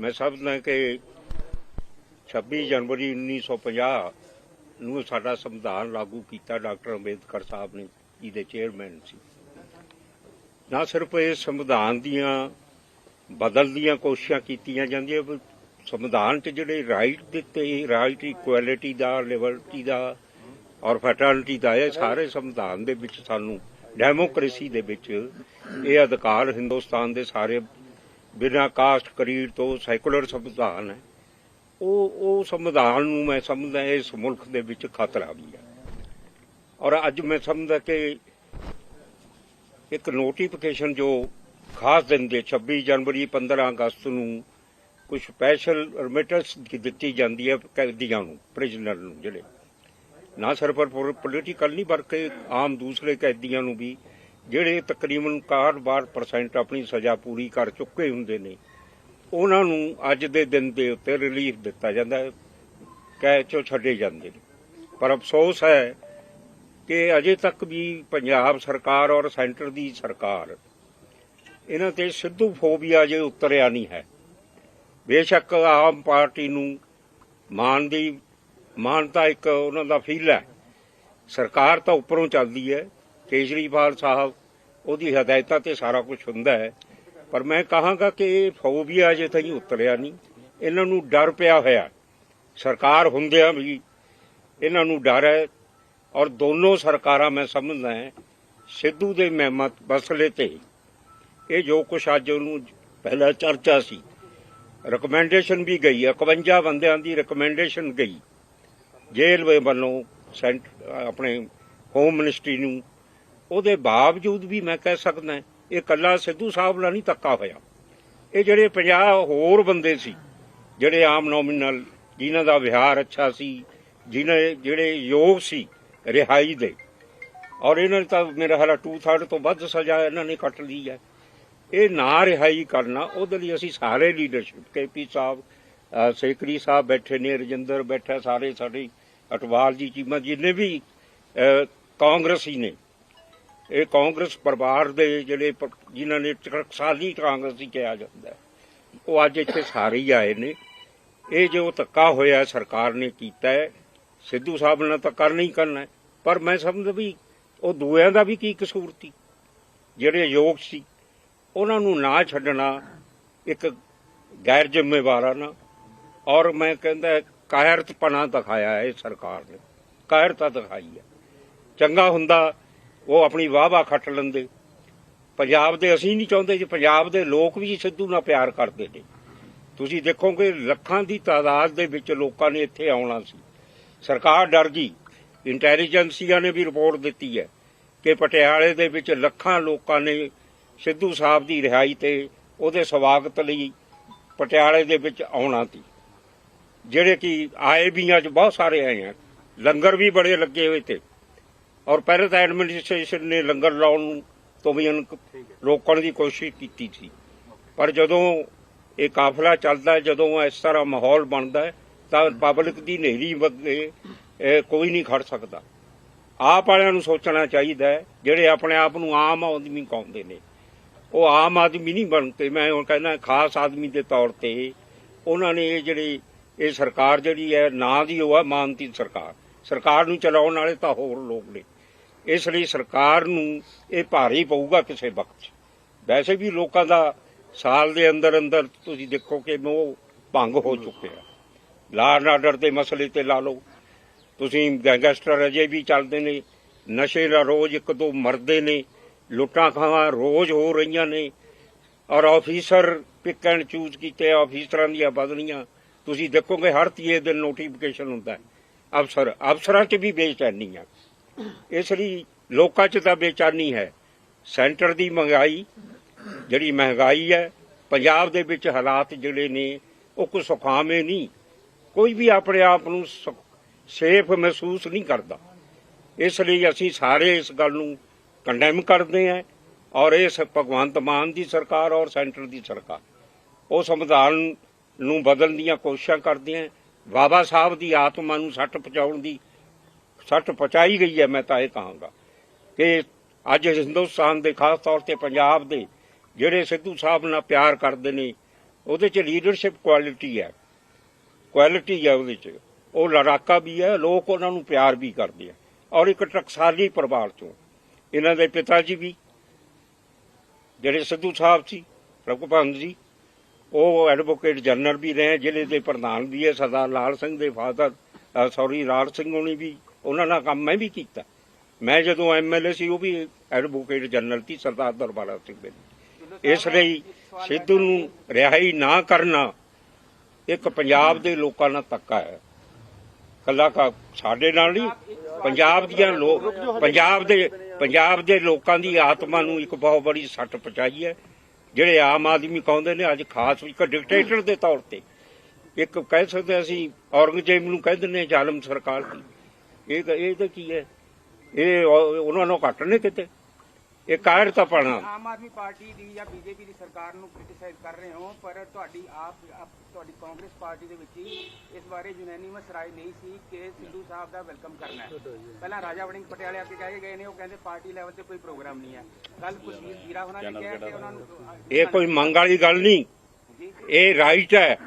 ਮੈਂ ਸਮਝਦਾ ਕਿ 26 ਜਨਵਰੀ 1950 ਨੂੰ ਸਾਡਾ ਸੰਵਿਧਾਨ ਲਾਗੂ ਕੀਤਾ ਡਾਕਟਰ ਅੰਬੇਦਕਰ ਸਾਹਿਬ ਨੇ ਜਿਹਦੇ ਚੇਅਰਮੈਨ ਸੀ। ਨਾ ਸਿਰਫ ਇਹ ਸੰਵਿਧਾਨ ਦੀਆਂ ਬਦਲ ਦੀਆਂ ਕੋਸ਼ਿਸ਼ਾਂ ਕੀਤੀਆਂ ਜਾਂਦੀਆਂ ਸੰਵਿਧਾਨ 'ਚ ਜਿਹੜੇ ਰਾਈਟ ਦਿੱਤੇ ਰਾਈਟ ਇਕੁਐਲਿਟੀ ਦਾ ਲਿਬਰਟੀ ਦਾ ਔਰ ਫੈਟਰਨਿਟੀ ਦਾ, ਇਹ ਸਾਰੇ ਸੰਵਿਧਾਨ ਦੇ ਵਿੱਚ ਸਾਨੂੰ ਡੈਮੋਕ੍ਰੇਸੀ ਦੇ ਵਿੱਚ ਇਹ ਅਧਿਕਾਰ ਹਿੰਦੁਸਤਾਨ ਦੇ ਸਾਰੇ ਬਿਨਾਂ ਕਾਸਟ ਕਰੀਡ ਤੋਂ ਸੈਕੂਲਰ ਸੰਵਿਧਾਨ ਹੈ। ਉਹ ਉਹ ਸੰਵਿਧਾਨ ਨੂੰ ਮੈਂ ਸਮਝਦਾ ਇਸ ਮੁਲਕ ਦੇ ਵਿੱਚ ਖਤਰਾ ਵੀ ਹੈ। ਔਰ ਅੱਜ ਮੈਂ ਸਮਝਦਾ ਕਿ ਇੱਕ ਨੋਟੀਫਿਕੇਸ਼ਨ ਜੋ ਖਾਸ ਦਿਨ ਦੇ 26 ਜਨਵਰੀ 15 ਅਗਸਤ ਨੂੰ ਕੁਝ ਸਪੈਸ਼ਲ ਰੈਮਿਟੈਂਸ ਦਿੱਤੀ ਜਾਂਦੀ ਹੈ ਕੈਦੀਆਂ ਨੂੰ ਪ੍ਰਿਜ਼ਨਰ ਨੂੰ ਜਿਹੜੇ। ਨਾ ਸਿਰਫ ਪੋਲੀਟੀਕਲ ਨਹੀਂ, ਬਲਕਿ ਆਮ ਦੂਸਰੇ ਕੈਦੀਆਂ ਨੂੰ ਵੀ ਜਿਹੜੇ ਤਕਰੀਬਨ 61% ਆਪਣੀ ਸਜ਼ਾ ਪੂਰੀ ਕਰ ਚੁੱਕੇ ਹੁੰਦੇ ਨੇ, ਉਹਨਾਂ ਨੂੰ ਅੱਜ ਦੇ ਦਿਨ ਦੇ ਉੱਤੇ ਰਿਲੀਫ ਦਿੱਤਾ ਜਾਂਦਾ ਹੈ, ਕੈਦ ਚੋਂ ਛੱਡੇ ਜਾਂਦੇ ਨੇ। ਪਰ ਅਫਸੋਸ ਹੈ ਕਿ ਅਜੇ ਤੱਕ ਵੀ ਪੰਜਾਬ ਸਰਕਾਰ ਔਰ ਸੈਂਟਰ ਦੀ ਸਰਕਾਰ ਇਹਨਾਂ ਤੇ ਸਿੱਧੂ ਫੋਬੀਆ ਜੇ ਉਤਰਿਆ ਨਹੀਂ ਹੈ। ਬੇਸ਼ੱਕ ਆਮ ਪਾਰਟੀ ਨੂੰ ਮਾਨ ਦੀ ਮਾਨਤਾ ਇੱਕ ਉਹਨਾਂ ਦਾ ਫੀਲ ਹੈ। ਸਰਕਾਰ ਤਾਂ ਉੱਪਰੋਂ ਚੱਲਦੀ ਹੈ। ਕੇਜਰੀਵਾਲ ਸਾਹਿਬ, ਉਹਦੀ ਹਦਾਇਤਾਂ ਤੇ ਸਾਰਾ ਕੁਝ ਹੁੰਦਾ ਹੈ। ਪਰ ਮੈਂ ਕਹਾਂਗਾ ਕਿ ਇਹ ਫੋਬੀਆ ਅਜੇ ਹੀ ਉਤਰਿਆ ਨਹੀਂ। ਇਹਨਾਂ ਨੂੰ ਡਰ ਪਿਆ ਹੋਇਆ। ਸਰਕਾਰ ਹੁੰਦਿਆਂ ਵੀ ਇਹਨਾਂ ਨੂੰ ਡਰ ਹੈ ਔਰ ਦੋਨੋਂ ਸਰਕਾਰਾਂ ਮੈਂ ਸਮਝਦਾ ਹਾਂ, ਸਿੱਧੂ ਦੇ ਮਹਿਮਤ ਮਸਲੇ ਤੇ। ਇਹ ਜੋ ਕੁਛ ਅੱਜ ਉਹਨੂੰ ਪਹਿਲਾ ਚਰਚਾ ਸੀ ਰეკਮੈਂਡੇਸ਼ਨ ਵੀ ਗਈ 51 ਬੰਦਿਆਂ ਦੀ ਰეკਮੈਂਡੇਸ਼ਨ ਗਈ। ਜੇਲ੍ਹ ਵੱਲੋਂ ਆਪਣੇ ਹੋਮ ਮਿਨਿਸਟਰੀ ਨੂੰ ਉਹਦੇ ਬਾਵਜੂਦ ਵੀ ਮੈਂ ਕਹਿ ਸਕਦਾ ਇਹ ਕੱਲਾ ਸਿੱਧੂ ਸਾਹਿਬ ਨਾਲ ਨਹੀਂ ਤੱਕਾ ਹੋਇਆ। ਇਹ ਜਿਹੜੇ 50 ਹੋਰ ਬੰਦੇ ਸੀ, ਜਿਹੜੇ ਆਮ ਨੋਮੀਨਲ ਜਿਨ੍ਹਾਂ ਦਾ ਵਿਹਾਰ ਅੱਛਾ ਸੀ, ਜਿਨ੍ਹਾਂ ਜਿਹੜੇ ਯੋਗ ਸੀ ਰਿਹਾਈ ਦੇ। ਔਰ ਇਹਨਾਂ ਨੇ ਤਾਂ ਮੇਰਾ ਹਾਲਾ 2/3 ਤੋਂ ਵੱਧ ਸਜ਼ਾ ਇਹਨਾਂ ਨੇ ਕੱਟ ਲਈ ਹੈ। ਇਹ ਨਾ ਰਿਹਾਈ ਕਰਨਾ, ਉਹਦੇ ਲਈ ਅਸੀਂ ਸਾਰੇ ਲੀਡਰਸ਼ਿਪ ਕੇਪੀ ਸਾਹਿਬ ਸੇਕਰੀ ਸਾਹਿਬ ਬੈਠੇ ਨੇ, ਰਜਿੰਦਰ ਬੈਠਾ, ਸਾਰੇ ਸਾਡੇ ਅਟਵਾਲ ਜੀ, ਚੀਮਾ ਜਿੰਨੇ ਵੀ ਕਾਂਗਰਸੀ ਨੇ ਇਹ ਕਾਂਗਰਸ ਪਰਿਵਾਰ ਦੇ ਜਿਹੜੇ ਪ- ਜਿਨ੍ਹਾਂ ਨੇ ਟਕਸਾਲੀ ਕਾਂਗਰਸੀ ਕਿਹਾ ਜਾਂਦਾ ਉਹ ਅੱਜ ਇੱਥੇ ਸਾਰੇ ਹੀ ਆਏ ਨੇ। ਇਹ ਜੋ ਧੱਕਾ ਹੋਇਆ ਸਰਕਾਰ ਨੇ ਕੀਤਾ ਹੈ, ਸਿੱਧੂ ਸਾਹਿਬ ਨੇ ਤਾਂ ਕਰਨਾ ਹੀ ਕਰਨਾ ਪਰ ਮੈਂ ਸਮਝਦਾ ਵੀ ਉਹ ਦੂਆਂ ਦਾ ਵੀ ਕੀ ਕਸੂਰ ਸੀ, ਜਿਹੜੇ ਯੋਗ ਸੀ, ਉਹਨਾਂ ਨੂੰ ਨਾ ਛੱਡਣਾ ਇੱਕ ਗੈਰ ਜ਼ਿੰਮੇਵਾਰਾਨਾ ਔਰ ਮੈਂ ਕਹਿੰਦਾ ਕਾਇਰਤਪਣਾ ਦਿਖਾਇਆ ਹੈ ਸਰਕਾਰ ਨੇ, ਕਾਇਰਤਾ ਦਿਖਾਈ ਹੈ। ਚੰਗਾ ਹੁੰਦਾ ਉਹ ਆਪਣੀ ਵਾਹ-ਵਾਹ ਖੱਟ ਲੈਂਦੇ। ਪੰਜਾਬ ਦੇ ਅਸੀਂ ਨਹੀਂ ਚਾਹੁੰਦੇ ਜੀ, ਪੰਜਾਬ ਦੇ ਲੋਕ ਵੀ ਸਿੱਧੂ ਨਾਲ ਪਿਆਰ ਕਰਦੇ ਨੇ। ਤੁਸੀਂ ਦੇਖੋਗੇ ਲੱਖਾਂ ਦੀ ਤਾਦਾਦ ਦੇ ਵਿੱਚ ਲੋਕਾਂ ਨੇ ਇੱਥੇ ਆਉਣਾ ਸੀ। ਸਰਕਾਰ ਡਰ ਗਈ। ਇੰਟੈਲੀਜੈਂਸੀਆ ਨੇ ਵੀ ਰਿਪੋਰਟ ਦਿੱਤੀ ਹੈ ਕਿ ਪਟਿਆਲੇ ਦੇ ਵਿੱਚ ਲੱਖਾਂ ਲੋਕਾਂ ਨੇ ਸਿੱਧੂ ਸਾਹਿਬ ਦੀ ਰਿਹਾਈ ਤੇ ਉਹਦੇ ਸਵਾਗਤ ਲਈ ਪਟਿਆਲੇ ਦੇ ਵਿੱਚ ਆਉਣਾ ਸੀ। ਜਿਹੜੇ ਕਿ ਆਏ ਵੀ ਅੱਜ ਬਹੁਤ ਸਾਰੇ ਆਏ ਆ। ਲੰਗਰ ਵੀ ਬੜੇ ਲੱਗੇ ਹੋਏ ਤੇ। ਔਰ ਪਹਿਲੇ ਤਾਂ ਐਡਮਿਨਿਸਟ੍ਰੇਸ਼ਨ ਨੇ ਲੰਗਰ ਲਾਉਣ ਤੋਂ ਵੀ ਰੋਕਣ ਦੀ ਕੋਸ਼ਿਸ਼ ਕੀਤੀ ਸੀ। ਪਰ ਜਦੋਂ ਇਹ ਕਾਫਲਾ ਚੱਲਦਾ ਜਦੋਂ ਇਸ ਤਰ੍ਹਾਂ ਮਾਹੌਲ ਬਣਦਾ ਤਾਂ ਪਬਲਿਕ ਦੀ ਨੇਰੀ ਵੱਗੇ ਕੋਈ ਨਹੀਂ ਖੜ ਸਕਦਾ। ਆਪ ਵਾਲਿਆਂ ਨੂੰ ਸੋਚਣਾ ਚਾਹੀਦਾ ਹੈ ਜਿਹੜੇ ਆਪਣੇ ਆਪ ਨੂੰ ਆਮ ਆਦਮੀ ਕਹਿੰਦੇ ਨੇ। ਉਹ ਆਮ ਆਦਮੀ ਨਹੀਂ ਬਣਦੇ। ਮੈਂ ਹੁਣ ਕਹਿੰਦਾ ਖਾਸ ਆਦਮੀ ਦੇ ਤੌਰ ਤੇ ਉਹਨਾਂ ਨੇ ਇਹ ਜਿਹੜੀ ਇਹ ਸਰਕਾਰ ਜਿਹੜੀ ਹੈ ਨਾਂ ਦੀ ਉਹ ਹੈ ਮਾਨਤੀ ਸਰਕਾਰ। ਸਰਕਾਰ ਨੂੰ ਚਲਾਉਣ ਵਾਲੇ ਤਾਂ ਹੋਰ ਲੋਕ ਨੇ। ਇਸ ਲਈ ਸਰਕਾਰ ਨੂੰ ਇਹ ਭਾਰੀ ਪਊਗਾ ਕਿਸੇ ਵਕਤ। ਵੈਸੇ ਵੀ ਲੋਕਾਂ ਦਾ ਸਾਲ ਦੇ ਅੰਦਰ ਅੰਦਰ ਤੁਸੀਂ ਦੇਖੋ ਕਿ ਉਹ ਭੰਗ ਹੋ ਚੁੱਕਿਆ ਲਾਅ ਐਂਡ ਆਰਡਰ ਦੇ ਮਸਲੇ ਤੇ ਲਾ ਲਓ। ਤੁਸੀਂ ਗੈਂਗਸਟਰ ਅਜੇ ਵੀ ਚੱਲਦੇ ਨੇ, ਨਸ਼ੇ ਦਾ ਰੋਜ਼ ਇੱਕ ਦੋ ਮਰਦੇ ਨੇ, ਲੁੱਟਾਂ ਖਾਵਾਂ ਰੋਜ਼ ਹੋ ਰਹੀਆਂ ਨੇ, ਔਰ ਆਫੀਸਰ ਪਿਕ ਐਂਡ ਚੂਜ਼ ਕੀਤੇ ਆਫੀਸਰਾਂ ਦੀਆਂ ਬਦਲੀਆਂ। ਤੁਸੀਂ ਦੇਖੋਗੇ ਹਰ ਤੀਏ ਦਿਨ ਨੋਟੀਫਿਕੇਸ਼ਨ ਹੁੰਦਾ ਹੈ। ਅਫਸਰ, ਅਫਸਰਾਂ 'ਚ ਵੀ ਬੇਚੈਨੀ ਆ। ਇਸ ਲਈ ਲੋਕਾਂ 'ਚ ਤਾਂ ਬੇਚੈਨੀ ਹੈ। ਸੈਂਟਰ ਦੀ ਮਹਿੰਗਾਈ, ਜਿਹੜੀ ਮਹਿੰਗਾਈ ਹੈ, ਪੰਜਾਬ ਦੇ ਵਿੱਚ ਹਾਲਾਤ ਜਿਹੜੇ ਨੇ, ਉਹ ਕੋਈ ਸੁਖਾਵੇਂ ਨਹੀਂ। ਕੋਈ ਵੀ ਆਪਣੇ ਆਪ ਨੂੰ ਸੇਫ ਮਹਿਸੂਸ ਨਹੀਂ ਕਰਦਾ। ਇਸ ਲਈ ਅਸੀਂ ਸਾਰੇ ਇਸ ਗੱਲ ਨੂੰ ਕੰਡੈਮ ਕਰਦੇ ਹਾਂ ਔਰ ਇਹ ਭਗਵੰਤ ਮਾਨ ਦੀ ਸਰਕਾਰ ਔਰ ਸੈਂਟਰ ਦੀ ਸਰਕਾਰ। ਉਹ ਸੰਵਿਧਾਨ ਨੂੰ ਬਦਲਣ ਦੀਆਂ ਕੋਸ਼ਿਸ਼ਾਂ ਕਰਦੇ ਹੈ। ਬਾਬਾ ਸਾਹਿਬ ਦੀ ਆਤਮਾ ਨੂੰ ਸੱਟ ਪਹੁੰਚਾਉਣ ਦੀ ਸੱਟ ਪਹੁੰਚਾਈ ਗਈ ਹੈ, ਮੈਂ ਤਾਂ ਇਹ ਕਹਾਂਗਾ ਕਿ ਅੱਜ ਹਿੰਦੁਸਤਾਨ ਦੇ ਖਾਸ ਤੌਰ ਤੇ ਪੰਜਾਬ ਦੇ ਜਿਹੜੇ ਸਿੱਧੂ ਸਾਹਿਬ ਨਾਲ ਪਿਆਰ ਕਰਦੇ ਨੇ, ਉਹਦੇ ਚ ਲੀਡਰਸ਼ਿਪ ਕੁਆਲਿਟੀ ਹੈ। ਕੁਆਲਿਟੀ ਹੈ ਉਹਦੇ ਚ। ਉਹ ਲੜਾਕਾ ਵੀ ਹੈ, ਲੋਕ ਉਹਨਾਂ ਨੂੰ ਪਿਆਰ ਵੀ ਕਰਦੇ ਆ। ਔਰ ਇੱਕ ਟਕਸਾਲੀ ਪਰਿਵਾਰ ਚੋਂ ਇਹਨਾਂ ਦੇ ਪਿਤਾ ਜੀ ਵੀ, ਜਿਹੜੇ ਸਿੱਧੂ ਸਾਹਿਬ ਸੀ, ਰਘੁਪੰਤ ਜੀ, ਉਹ ਐਡਵੋਕੇਟ ਜਨਰਲ ਵੀ ਰਹੇ, ਜ਼ਿਲ੍ਹੇ ਦੇ ਪ੍ਰਧਾਨ ਵੀ ਹੈ, ਸਰਦਾਰ ਲਾਲ ਸਿੰਘ ਦੇ ਫਾਦਰ ਸੌਰੀ ਲਾਲ ਸਿੰਘ ਹੋਣੀ ਵੀ ਉਹਨਾਂ ਨਾਲ ਕੰਮ ਮੈਂ ਵੀ ਕੀਤਾ। ਮੈਂ ਜਦੋਂ ਐਮਐਲਏ ਸੀ, ਉਹ ਵੀ ਐਡਵੋਕੇਟ ਜਨਰਲ ਸੀ, ਸਰਦਾਰ ਦਰਬਾਰਾ ਸਿੰਘ ਦੇ। ਇਸ ਲਈ ਸਿੱਧੂ ਨੂੰ ਰਿਹਾਈ ਨਾ ਕਰਨਾ, ਇੱਕ ਪੰਜਾਬ ਦੇ ਲੋਕਾਂ ਨਾਲ ਧੱਕਾ ਹੈ। ਕੱਲਾ ਕਾ ਸਾਡੇ ਨਾਲ ਨਹੀਂ, ਪੰਜਾਬ ਦੀਆਂ ਲੋਕ ਪੰਜਾਬ ਦੇ ਪੰਜਾਬ ਦੇ ਲੋਕਾਂ ਦੀ ਆਤਮਾ ਨੂੰ ਇੱਕ ਬਹੁਤ ਬੜੀ ਸੱਟ ਪਹੁੰਚਾਈ ਹੈ। ਜਿਹੜੇ ਆਮ ਆਦਮੀ ਕਹਿੰਦੇ ਨੇ, ਅੱਜ ਖਾਸ ਇੱਕ ਡਿਕਟੇਟਰ ਦੇ ਤੌਰ ਤੇ। ਇੱਕ ਕਹਿ ਸਕਦੇ ਅਸੀਂ ਔਰੰਗਜ਼ੇਬ ਨੂੰ ਕਹਿ ਦਿੰਦੇ ਹਾਂ, ਜ਼ਾਲਮ ਸਰਕਾਰ ਦੀ। ਇਹ ਇਹ ਤਾਂ ਕੀ ਹੈ? ਇਹ ਉਹ- ਉਹਨਾਂ ਨੂੰ ਘੱਟ ਨੇ ਕਿਤੇ? ਇਹ ਕਾਇਰਤਾ ਪਾਣਾ। ਆਮ ਆਦਮੀ ਪਾਰਟੀ ਦੀ ਜਾਂ ਬੀਜੇਪੀ ਦੀ ਸਰਕਾਰ ਨੂੰ ਕ੍ਰਿਟਿਸਾਈਜ਼ ਕਰ ਰਹੇ ਹੋ ਪਰ ਤੁਹਾਡੀ ਆਪ ਤੁਹਾਡੀ ਕਾਂਗਰਸ ਪਾਰਟੀ ਦੇ ਵਿੱਚ ਹੀ ਇਸ ਬਾਰੇ ਯੂਨੈਨਿਮਸ ਰਾਏ ਨਹੀਂ ਸੀ ਕਿ ਸਿੱਧੂ ਸਾਹਿਬ ਦਾ ਵੈਲਕਮ ਕਰਨਾ ਹੈ। ਪਹਿਲਾਂ ਰਾਜਾ ਵੜਿੰਗ ਪਟਿਆਲੇ ਆ ਕੇ ਕਹਿ ਗਏ ਨੇ ਉਹ ਕਹਿੰਦੇ ਪਾਰਟੀ ਲੈਵਲ ਤੇ ਕੋਈ ਪ੍ਰੋਗਰਾਮ ਨਹੀਂ ਹੈ। ਕੱਲ ਕੁਸ਼ਵੀਰ ਜੀਰਾ ਹੋਣਾ ਨੇ ਕਿਹਾ ਕਿ ਉਹਨਾਂ ਨੂੰ ਇਹ ਕੋਈ ਮੰਗ ਵਾਲੀ ਗੱਲ ਨਹੀਂ। ਇਹ ਰਾਈਟ ਹੈ।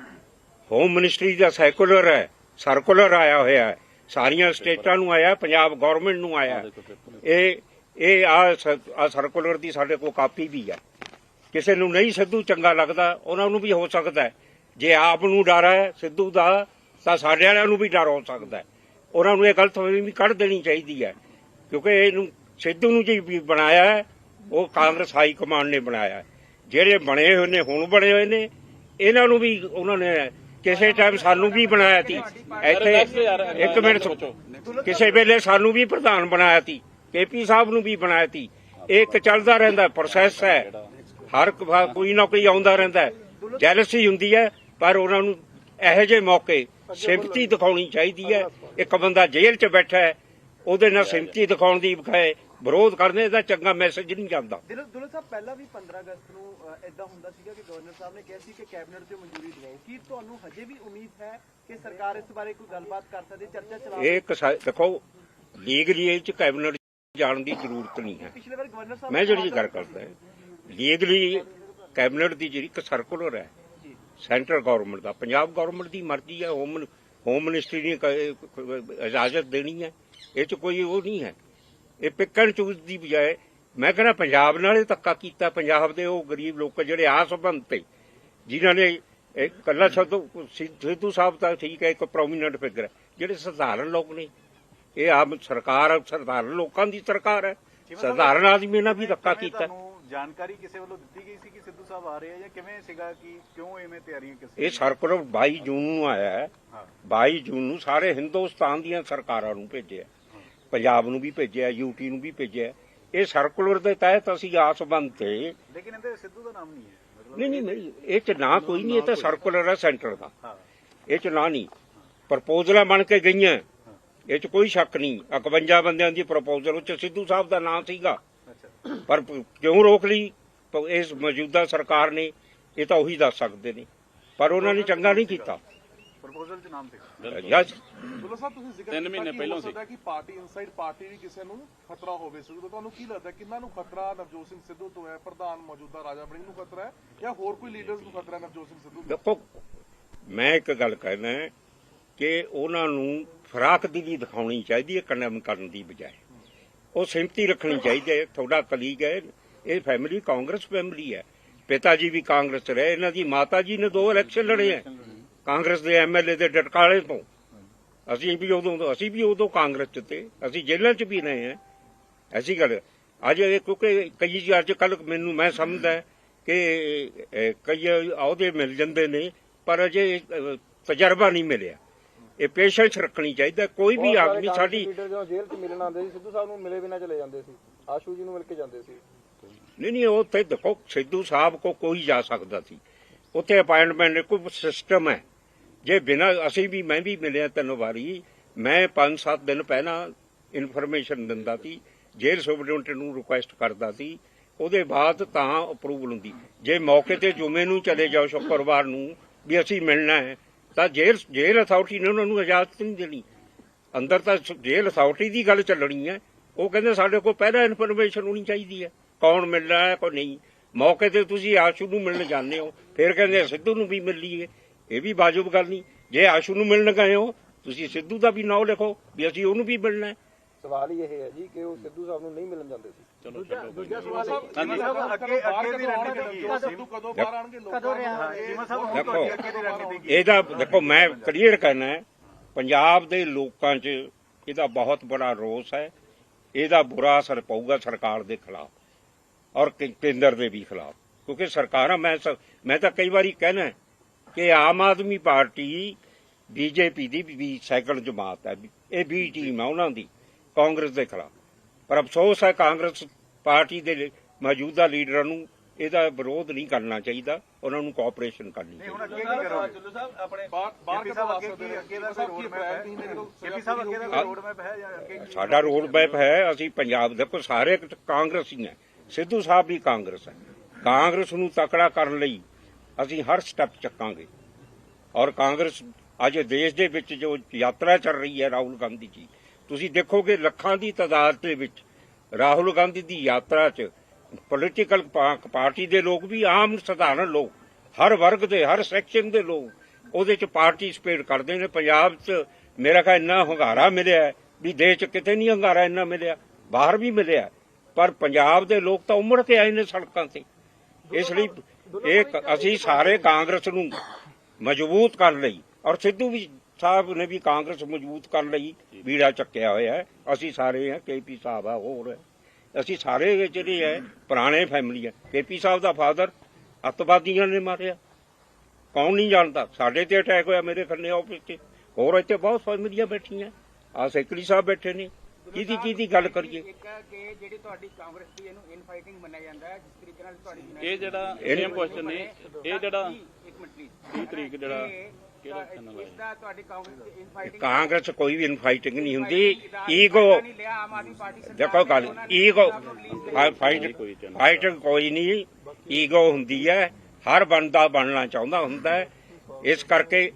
ਹੋਮ ਮਿਨਿਸਟਰੀ ਦਾ ਸਰਕੂਲਰ ਹੈ ਸਰਕੂਲਰ ਆਇਆ ਹੋਇਆ ਹੈ। ਸਾਰੀਆਂ ਸਟੇਟਾਂ ਨੂੰ ਆਇਆ ਪੰਜਾਬ ਗਵਰਨਮੈਂਟ ਨੂੰ ਆਇਆ। ਇਹ ਇਹ ਆ ਸਰਕੂਲਰ ਦੀ ਸਾਡੇ ਕੋਲ ਕਾਪੀ ਵੀ ਹੈ ਕਿਸੇ ਨੂੰ ਨਹੀਂ ਸਿੱਧੂ ਚੰਗਾ ਲੱਗਦਾ ਉਹਨਾਂ ਨੂੰ ਵੀ ਹੋ ਸਕਦਾ ਜੇ ਆਪ ਨੂੰ ਡਰ ਹੈ ਸਿੱਧੂ ਦਾ ਤਾਂ ਸਾਡੇ ਵਾਲਿਆਂ ਨੂੰ ਵੀ ਡਰ ਹੋ ਸਕਦਾ ਉਹਨਾਂ ਨੂੰ ਇਹ ਗਲਤਫਹਿਮੀ ਵੀ ਕੱਢ ਦੇਣੀ ਚਾਹੀਦੀ ਹੈ। ਕਿਉਂਕਿ ਇਹਨੂੰ ਸਿੱਧੂ ਨੂੰ ਜੀ ਬਣਾਇਆ ਹੈ, ਉਹ ਕਾਂਗਰਸ ਹਾਈ ਕਮਾਂਡ ਨੇ ਬਣਾਇਆ। ਜਿਹੜੇ ਬਣੇ ਹੋਏ ਨੇ ਹੁਣ ਬਣੇ ਹੋਏ ਨੇ ਇਹਨਾਂ ਨੂੰ ਵੀ ਉਹਨਾਂ ਨੇ ਕਿਸੇ ਟਾਈਮ ਸਾਨੂੰ ਵੀ ਬਣਾਇਆ ਸੀ ਇੱਥੇ ਇੱਕ ਮਿੰਟ ਸੋਚੋ ਕਿਸੇ ਵੇਲੇ ਸਾਨੂੰ ਵੀ ਪ੍ਰਧਾਨ ਬਣਾਇਆ ਸੀ ਕੇਪੀ ਸਾਹਿਬ ਨੂੰ ਵੀ ਬਣਾਇਆ ਸੀ ਇਹ ਇੱਕ ਚੱਲਦਾ ਰਹਿੰਦਾ ਪ੍ਰੋਸੈਸ ਹੈ। ਹਰ ਕੋਈ ਨਾ ਕੋਈ ਆਉਂਦਾ ਰਹਿੰਦਾ ਜੈਲਸੀ ਹੁੰਦੀ ਹੈ, ਪਰ ਉਹਨਾਂ ਨੂੰ ਇਹੋ ਜਿਹੇ ਮੌਕੇ ਸਿਮਤੀ ਦਿਖਾਉਣੀ ਚਾਹੀਦੀ ਹੈ। ਇੱਕ ਬੰਦਾ ਜੇਲ੍ਹ 'ਚ ਬੈਠਾ ਹੈ, ਉਹਦੇ ਨਾਲ ਸਿਮਤੀ ਦਿਖਾਉਣ ਦੀ ਬਖਾਏ ਵਿਰੋਧ ਕਰਨੇ ਦਾ ਚੰਗਾ ਮੈਸੇਜ ਨਹੀਂ ਜਾਂਦਾ। ਦਿਲ ਦੁੱਲ ਸਾਹਿਬ ਪਹਿਲਾਂ ਵੀ 15 ਅਗਸਤ ਨੂੰ ਇਦਾਂ ਹੁੰਦਾ ਸੀਗਾ ਕਿ ਗਵਰਨਰ ਸਾਹਿਬ ਨੇ ਕਿਹਾ ਸੀ ਕਿ ਕੈਬਨਿਟ 'ਚ ਮਨਜ਼ੂਰੀ ਦਿਵਾਓ। ਕੀ ਤੁਹਾਨੂੰ ਹਜੇ ਵੀ ਉਮੀਦ ਹੈ ਕਿ ਸਰਕਾਰ ਇਸ ਬਾਰੇ ਕੋਈ ਗੱਲਬਾਤ ਕਰ ਸਕਦੀ ਹੈ, ਚਰਚਾ ਚਲਾ ਇਹ ਇੱਕ ਸਾ- ਦੇਖੋ ਲੀਗਲੀ ਇਹ 'ਚ ਕੈਬਨਿਟ ਜਾਣ ਦੀ ਜ਼ਰੂਰਤ ਨਹੀਂ ਹੈ। ਪਿਛਲੇ ਵਾਰ ਗਵਰਨਰ ਸਾਹਿਬ ਮੈਂ ਜਿਹੜੀ ਗੱਲ ਕਰਦਾ ਲੀਗਲੀ ਕੈਬਨਿਟ ਦੀ ਜਿਹੜੀ ਇੱਕ ਸਰਕੂਲਰ ਹੈ ਸੈਂਟਰ ਗਵਰਨਮੈਂਟ ਦਾ ਪੰਜਾਬ ਗਵਰਨਮੈਂਟ ਦੀ ਮਰਜ਼ੀ ਹੈ ਹੋਮ ਹੋਮ ਮਿਨਿਸਟਰੀ ਨੇ ਇਜਾਜ਼ਤ ਦੇਣੀ ਹੈ ਇਹ ਚ ਕੋਈ ਉਹ ਨਹੀਂ ਹੈ। ਇਹ ਪਿਕ ਐਂਡ ਚੂਜ਼ ਦੀ ਬਜਾਏ ਮੈਂ ਕਹਿੰਦਾ ਪੰਜਾਬ ਨਾਲ ਧੱਕਾ ਕੀਤਾ ਪੰਜਾਬ ਦੇ ਉਹ ਗਰੀਬ ਲੋਕ ਜਿਹੜੇ ਆਸਬੰਦ ਤੇ ਜਿਨ੍ਹਾਂ ਨੇ ਇਹ ਕੱਲਾ ਸਿੱਧੂ ਸਿੱਧੂ ਸਾਹਿਬ ਤਾਂ ਠੀਕ ਹੈ ਇੱਕ ਪ੍ਰੋਮੀਨੈਂਟ ਫਿਗਰ ਹੈ ਜਿਹੜੇ ਸਧਾਰਨ ਲੋਕ ਨੇ। ਇਹ ਆਮ ਸਰਕਾਰ ਸਧਾਰਨ ਲੋਕਾਂ ਦੀ ਸਰਕਾਰ ਹੈ। ਸਧਾਰਨ ਆਦਮੀ ਨੇ ਵੀ ਧੱਕਾ ਕੀਤਾ। ਜਾਣਕਾਰੀ ਕਿਸੇ ਵੱਲੋਂ ਦਿੱਤੀ ਗਈ ਸੀ ਕਿ ਸਿੱਧੂ ਸਾਹਿਬ ਆ ਰਹੇ ਆ ਜਾਂ ਕਿਵੇਂ ਸੀਗਾ ਕਿ ਕਿਉਂ ਐਵੇਂ ਤਿਆਰੀਆਂ ਕਿਸੇ ਇਹ ਸਰਕੂਲਰ 22 ਜੂਨ ਨੂੰ ਆਇਆ ਹਾਂ। 22 ਜੂਨ ਨੂੰ ਸਾਰੇ ਹਿੰਦੁਸਤਾਨ ਦੀਆਂ ਸਰਕਾਰਾਂ ਨੂੰ ਭੇਜਿਆ ਪੰਜਾਬ ਨੂੰ ਵੀ ਭੇਜਿਆ ਯੂਟੀ ਨੂੰ ਵੀ ਭੇਜਿਆ। ਇਹ ਸਰਕੂਲਰ ਦੇ ਤਹਿਤ ਅਸੀਂ ਆਸਬੰਦ ਤੇ ਲੇਕਿਨ ਇਹਦੇ ਸਿੱਧੂ ਦਾ ਨਾਮ ਨਹੀਂ ਹੈ। ਨਹੀਂ ਨਹੀਂ ਨਹੀਂ ਇਹ ਚ ਨਾ ਕੋਈ ਨਹੀਂ ਇਹ ਤਾਂ ਸਰਕੂਲਰ ਹੈ ਸੈਂਟਰ ਦਾ। ਇਹ ਚ ਨਾ ਨਹੀਂ। ਪ੍ਰਪੋਜ਼ਲਾਂ ਬਣ ਕੇ ਗਈਆਂ। ਇਹ ਚ ਕੋਈ ਸ਼ੱਕ ਨਹੀਂ। 51 ਬੰਦਿਆਂ ਦੀ ਪ੍ਰਪੋਜ਼ਲ ਉੱਚ ਸਿੱਧੂ ਸਾਹਿਬ ਦਾ ਨਾਮ ਸੀਗਾ। ਪਰ ਕਿਉਂ ਰੋਕ ਲਈ? ਇਸ ਮੌਜੂਦਾ ਸਰਕਾਰ ਨੇ ਇਹ ਤਾਂ ਉਹੀ ਦੱਸ ਸਕਦੇ ਨੇ। ਪਰ ਉਹਨਾਂ ਨੇ ਚੰਗਾ ਨਹੀਂ ਕੀਤਾ। ਪ੍ਰਪੋਜ਼ਲ 'ਚ ਨਾਮ ਸੀ ਯਸ ਦੁੱਲਾ ਸਾਹਿਬ ਤੁਸੀਂ ਜ਼ਿਕਰ ਤਿੰਨ ਕੀਤਾ ਮਹੀਨੇ ਕਿ ਪਹਿਲਾਂ ਸੀ। ਕਿ ਪਾਰਟੀ ਇਨਸਾਈਡ ਪਾਰਟੀ ਵੀ ਕਿਸੇ ਨੂੰ ਖਤਰਾ ਹੋਵੇ ਤੋਂ ਤੁਹਾਨੂੰ ਕੀ ਲੱਗਦਾ ਕਿੰਨਾਂ ਨੂੰ ਖਤਰਾ ਨਵਜੋਤ ਸਿੰਘ ਸਿੱਧੂ ਤੋਂ ਹੈ ਪ੍ਰਧਾਨ ਮੌਜੂਦਾ ਰਾਜਾ ਵੜਿੰਗ ਨੂੰ ਖਤਰਾ ਹੈ ਜਾਂ ਹੋਰ ਕੋਈ ਲੀਡਰਸ ਨੂੰ ਖਤਰਾ ਨਵਜੋਤ ਸਿੰਘ ਸਿੱਧੂ ਦੇਖੋ ਮੈਂ ਇੱਕ ਗੱਲ ਕਹਿਣਾ ਹੈ ਕਿ ਉਹਨਾਂ ਨੂੰ ਫਰਾਕ ਦਿਲੀ ਦਿਖਾਉਣੀ ਚਾਹੀਦੀ ਹੈ ਕੰਡਮ ਕਰਨ ਦੀ ਬਜਾਏ। ਉਹ ਸਿੰਪਤੀ ਰੱਖਣੀ ਚਾਹੀਦੀ ਹੈ ਤੁਹਾਡਾ ਕਲੀਗ ਹੈ ਇਹ ਫੈਮਿਲੀ ਕਾਂਗਰਸ ਫੈਮਿਲੀ ਹੈ। ਪਿਤਾ ਜੀ ਵੀ ਕਾਂਗਰਸ ਰਹੇ ਇਹਨਾਂ ਦੀ ਮਾਤਾ ਜੀ ਨੇ ਦੋ ਇਲੈਕਸ਼ਨ ਲੜੇ ਹੈ। ਕਾਂਗਰਸ ਦੇ ਐਮਐਲਏ ਦੇ ਡਟਕਾਲੇ ਤੋਂ। ਅਸੀਂ ਵੀ ਉਦੋਂ ਅਸੀਂ ਵੀ ਉਦੋਂ ਕਾਂਗਰਸ 'ਚ ਤੇ ਅਸੀਂ ਜੇਲ੍ਹਾਂ 'ਚ ਵੀ ਰਹੇ ਹਾਂ। ਐਸੀ ਗੱਲ ਅੱਜ ਇਹ ਕਿਉਂਕਿ ਕਈ ਜੀ ਅੱਜ ਕੱਲ ਮੈਨੂੰ ਮੈਂ ਸਮਝਦਾ ਕਿ ਕਈ ਅਹੁਦੇ ਮਿਲ ਜਾਂਦੇ ਨੇ ਪਰ ਅਜੇ ਤਜਰਬਾ ਨਹੀਂ ਮਿਲਿਆ। ਇਹ ਪੇਸ਼ੈਂਸ ਰੱਖਣੀ ਚਾਹੀਦਾ। ਕੋਈ ਵੀ ਆਦਮੀ ਸਾਡੀ ਜਦੋਂ ਜੇਲ੍ਹ 'ਚ ਮਿਲਣ ਆਉਂਦੇ ਸੀ ਸਿੱਧੂ ਸਾਹਿਬ ਨੂੰ ਮਿਲੇ ਬਿਨਾਂ ਚਲੇ ਜਾਂਦੇ ਸੀ। ਆਸ਼ੂ ਜੀ ਨੂੰ ਮਿਲ ਕੇ ਜਾਂਦੇ ਸੀ। ਨਹੀਂ ਨਹੀਂ ਉੱਥੇ ਦੇਖੋ ਸਿੱਧੂ ਸਾਹਿਬ ਕੋ ਕੋਈ ਜਾ ਸਕਦਾ ਸੀ। ਉੱਥੇ ਅਪਾਇੰਟਮੈਂਟ ਕੋਈ ਸਿਸਟਮ ਹੈ। ਜੇ ਬਿਨਾਂ ਅਸੀਂ ਵੀ, ਮੈਂ ਵੀ ਮਿਲਿਆ ਤਿੰਨ ਵਾਰੀ, ਮੈਂ 5-7 ਦਿਨ ਪਹਿਲਾਂ ਇਨਫੋਰਮੇਸ਼ਨ ਦਿੰਦਾ ਸੀ, ਜੇਲ੍ਹ ਸੁਪਰਡੈਂਟ ਨੂੰ ਰਿਕੁਐਸਟ ਕਰਦਾ ਸੀ, ਉਹਦੇ ਬਾਅਦ ਤਾਂ ਅਪਰੂਵਲ ਹੁੰਦੀ। ਜੇ ਮੌਕੇ ਤੇ ਜੁਮੇ ਨੂੰ ਚਲੇ ਜਾਓ ਸ਼ੁੱਕਰਵਾਰ ਨੂੰ, ਵੀ ਅਸੀਂ ਮਿਲਣਾ ਹੈ, ਤਾਂ ਜੇਲ੍ਹ ਜੇਲ੍ਹ ਅਥਾਰਟੀ ਨੇ ਉਹਨਾਂ ਨੂੰ ਇਜਾਜ਼ਤ ਨਹੀਂ ਦੇਣੀ। ਅੰਦਰ ਤਾਂ ਜੇਲ੍ਹ ਅਥਾਰਟੀ ਦੀ ਗੱਲ ਚੱਲਣੀ ਹੈ, ਉਹ ਕਹਿੰਦੇ ਸਾਡੇ ਕੋਲ ਪਹਿਲਾਂ ਇਨਫੋਰਮੇਸ਼ਨ ਹੋਣੀ ਚਾਹੀਦੀ ਹੈ, ਕੌਣ ਮਿਲ ਰਿਹਾ ਹੈ ਕੋਈ ਨਹੀਂ। ਮੌਕੇ ਤੇ ਤੁਸੀਂ ਆਸ਼ੂ ਨੂੰ ਮਿਲਣ ਜਾਂਦੇ ਹੋ, ਫਿਰ ਕਹਿੰਦੇ ਸਿੱਧੂ ਨੂੰ ਵੀ ਮਿਲ ਲਈਏ। ਇਹ ਵੀ ਵਾਜਬ ਗੱਲ ਨਹੀਂ। ਜੇ ਆਸ਼ੂ ਨੂੰ ਮਿਲਣ ਗਏ ਹੋ ਤੁਸੀਂ ਸਿੱਧੂ ਦਾ ਵੀ ਨਾਂ ਲਿਖੋ ਵੀ ਅਸੀਂ ਉਹਨੂੰ ਵੀ ਮਿਲਣਾ ਹੈ। ਸਵਾਲ ਹੀ ਇਹ ਹੈ ਜੀ ਕਿ ਉਹ ਸਿੱਧੂ ਸਾਹਿਬ ਨੂੰ ਨਹੀਂ ਮਿਲਣ ਜਾਂਦੇ ਸੀ। ਅੱਗੇ ਅੱਗੇ ਦੀ ਰਣਨੀਤੀ ਕੀ ਹੈ? ਸਿੱਧੂ ਕਦੋਂ ਬਾਹਰ ਆਣਗੇ ਲੋਕਾਂ ਕਦੋਂ ਰਿਹਾ? ਨੂੰ ਇਹ ਚੀਮਾ ਸਾਹਿਬ ਹੁਣ ਦੇਖੋ। ਇਹਦਾ ਦੇਖੋ ਮੈਂ ਕਲੀਅਰ ਕਰਨਾ ਹੈ ਪੰਜਾਬ ਦੇ ਲੋਕਾਂ 'ਚ ਇਹਦਾ ਬਹੁਤ ਬੜਾ ਰੋਸ ਹੈ। ਇਹਦਾ ਬੁਰਾ ਅਸਰ ਪਊਗਾ ਸਰਕਾਰ ਦੇ ਖਿਲਾਫ ਔਰ ਕੇਂਦਰ ਦੇ ਵੀ ਖਿਲਾਫ। ਕਿਉਂਕਿ ਸਰਕਾਰਾਂ ਮੈਂ ਮੈਂ ਤਾਂ ਕਈ ਵਾਰੀ ਕਹਿਣਾ ਕਿ ਆਮ ਆਦਮੀ ਪਾਰਟੀ ਬੀਜੇਪੀ ਦੀ ਵੀ ਸੈਕੰਡ ਜਮਾਤ ਹੈ। ਇਹ ਵੀ ਟੀਮ ਹੈ ਉਹਨਾਂ ਦੀ ਕਾਂਗਰਸ ਦੇ ਖਿਲਾਫ। ਪਰ ਅਫਸੋਸ ਹੈ ਕਾਂਗਰਸ ਪਾਰਟੀ ਦੇ ਮੌਜੂਦਾ ਲੀਡਰਾਂ ਨੂੰ ਇਹਦਾ ਵਿਰੋਧ ਨਹੀਂ ਕਰਨਾ ਚਾਹੀਦਾ ਉਹਨਾਂ ਨੂੰ ਕੋਆਪਰੇਸ਼ਨ ਕਰਨੀ ਚਾਹੀਦੀ। ਕੀ ਕੀ ਦਾ ਕੀ ਰੋਡ ਮੈਪ ਹੈ? ਦਾ ਕੀ- ਸਾਡਾ ਰੋਡ ਮੈਪ ਹੈ ਅਸੀਂ ਪੰਜਾਬ ਦੇਖੋ ਸਾਰੇ ਕਾਂਗਰਸੀ ਹੈ ਸਿੱਧੂ ਸਾਹਿਬ ਵੀ ਕਾਂਗਰਸ ਹੈ। ਕਾਂਗਰਸ ਨੂੰ ਤਕੜਾ ਕਰਨ ਲਈ ਅਸੀਂ ਹਰ ਸਟੈਪ ਚੱਕਾਂਗੇ। ਔਰ ਕਾਂਗਰਸ ਅੱਜ ਦੇਸ਼ ਦੇ ਵਿੱਚ ਜੋ ਯਾਤਰਾ ਚੱਲ ਰਹੀ ਹੈ ਰਾਹੁਲ ਗਾਂਧੀ ਜੀ, ਤੁਸੀਂ ਦੇਖੋਗੇ ਲੱਖਾਂ ਦੀ ਤਾਦਾਦ ਦੇ ਵਿੱਚ ਰਾਹੁਲ ਗਾਂਧੀ ਦੀ ਯਾਤਰਾ 'ਚ ਪੋਲੀਟੀਕਲ ਪਾਰਟੀ ਦੇ ਲੋਕ ਵੀ ਆਮ ਸਧਾਰਨ ਲੋਕ, ਹਰ ਵਰਗ ਦੇ, ਹਰ ਸੈਕਸ਼ਨ ਦੇ ਲੋਕ ਉਹਦੇ 'ਚ ਪਾਰਟਿਸਿਪੇਟ ਕਰਦੇ ਨੇ। ਪੰਜਾਬ 'ਚ ਮੇਰਾ ਖਿਆਲ ਇੰਨਾ ਹੰਗਾਰਾ ਮਿਲਿਆ ਵੀ ਦੇਸ਼ 'ਚ ਕਿਤੇ ਨਹੀਂ ਹੰਗਾਰਾ ਇੰਨਾ ਮਿਲਿਆ, ਬਾਹਰ ਵੀ ਮਿਲਿਆ। ਪਰ ਪੰਜਾਬ ਦੇ ਲੋਕ ਤਾਂ ਉਮੜ ਕੇ ਆਏ ਨੇ ਸੜਕਾਂ ਤੇ। ਇਸ ਲਈ ਇਹ ਅਸੀਂ ਸਾਰੇ ਕਾਂਗਰਸ ਨੂੰ ਮਜ਼ਬੂਤ ਕਰਨ ਲਈ ਔਰ ਸਿੱਧੂ ਵੀ ਸਾਹਿਬ ਨੇ ਵੀ ਕਾਂਗਰਸ ਮਜ਼ਬੂਤ ਕਰਨ ਲਈ ਵੀੜਾ ਚੱਕਿਆ ਹੋਇਆ ਹੈ। ਅਸੀਂ ਸਾਰੇ ਹਾਂ ਕੇਪੀ ਸਾਹਿਬ ਆ ਹੋਰ। ਅਸੀਂ ਸਾਰੇ ਜਿਹੜੇ ਹੈ ਪੁਰਾਣੇ ਫੈਮਿਲੀ ਹੈ ਕੇਪੀ ਸਾਹਿਬ ਦਾ ਫਾਦਰ ਅੱਤਵਾਦੀਆਂ ਨੇ ਮਾਰਿਆ। ਕੌਣ ਨਹੀਂ ਜਾਣਦਾ? ਸਾਡੇ ਤੇ ਅਟੈਕ ਹੋਇਆ ਮੇਰੇ ਖੰਨੇ ਆਫਿਸ ਤੇ ਹੋਰ ਇੱਥੇ ਬਹੁਤ ਫੈਮਿਲੀਆਂ ਬੈਠੀਆਂ। ਆ ਸੈਕਟਰੀ ਸਾਹਿਬ ਬੈਠੇ ਨੇ। ਕਿਹਦੀ ਕਿਹਦੀ ਗੱਲ ਕਰੀਏ? ਇੱਕ ਕਿ ਜਿਹੜੀ ਤੁਹਾਡੀ ਕਾਂਗਰਸ ਦੀ ਇਹਨੂੰ ਇਨ ਫਾਈਟਿੰਗ ਮੰਨਿਆ ਜਾਂਦਾ ਹੈ ਜਿਸ ਤਰੀਕੇ ਨਾਲ ਤੁਹਾਡੀ ਇਹ ਜਿਹੜਾ ਇਹ- ਸੇਮ ਕੁਐਸਚਨ ਨੇ ਇਹ ਜਿਹੜਾ ਇੱਕ ਮਿੰਟ ਪਲੀਜ਼ 30 ਤਰੀਕ ਜਿਹੜਾ ਕਿਹੜਾ ਇਸ ਦਾ ਤੁਹਾਡੀ ਕਾਂਗਰਸ ਦੀ ਇਨ ਫਾਈਟਿੰਗ ਕਾਂਗਰਸ ਕੋਈ ਵੀ ਇਨਫਾਈਟਿੰਗ ਨਹੀਂ ਹੁੰਦੀ। ਈਗੋ ਨਹੀਂ ਦੇਖੋ ਗੱਲ ਈਗੋ। ਫਾਈਟ। ਫਾਈਟ ਕੋਈ ਨਹੀਂ ਈਗੋ ਹੁੰਦੀ ਹੈ। ਹਰ ਬੰਦਾ ਬਣਨਾ ਚਾਹੁੰਦਾ ਹੁੰਦਾ ਹੈ। ਇਸ ਕਰਕੇ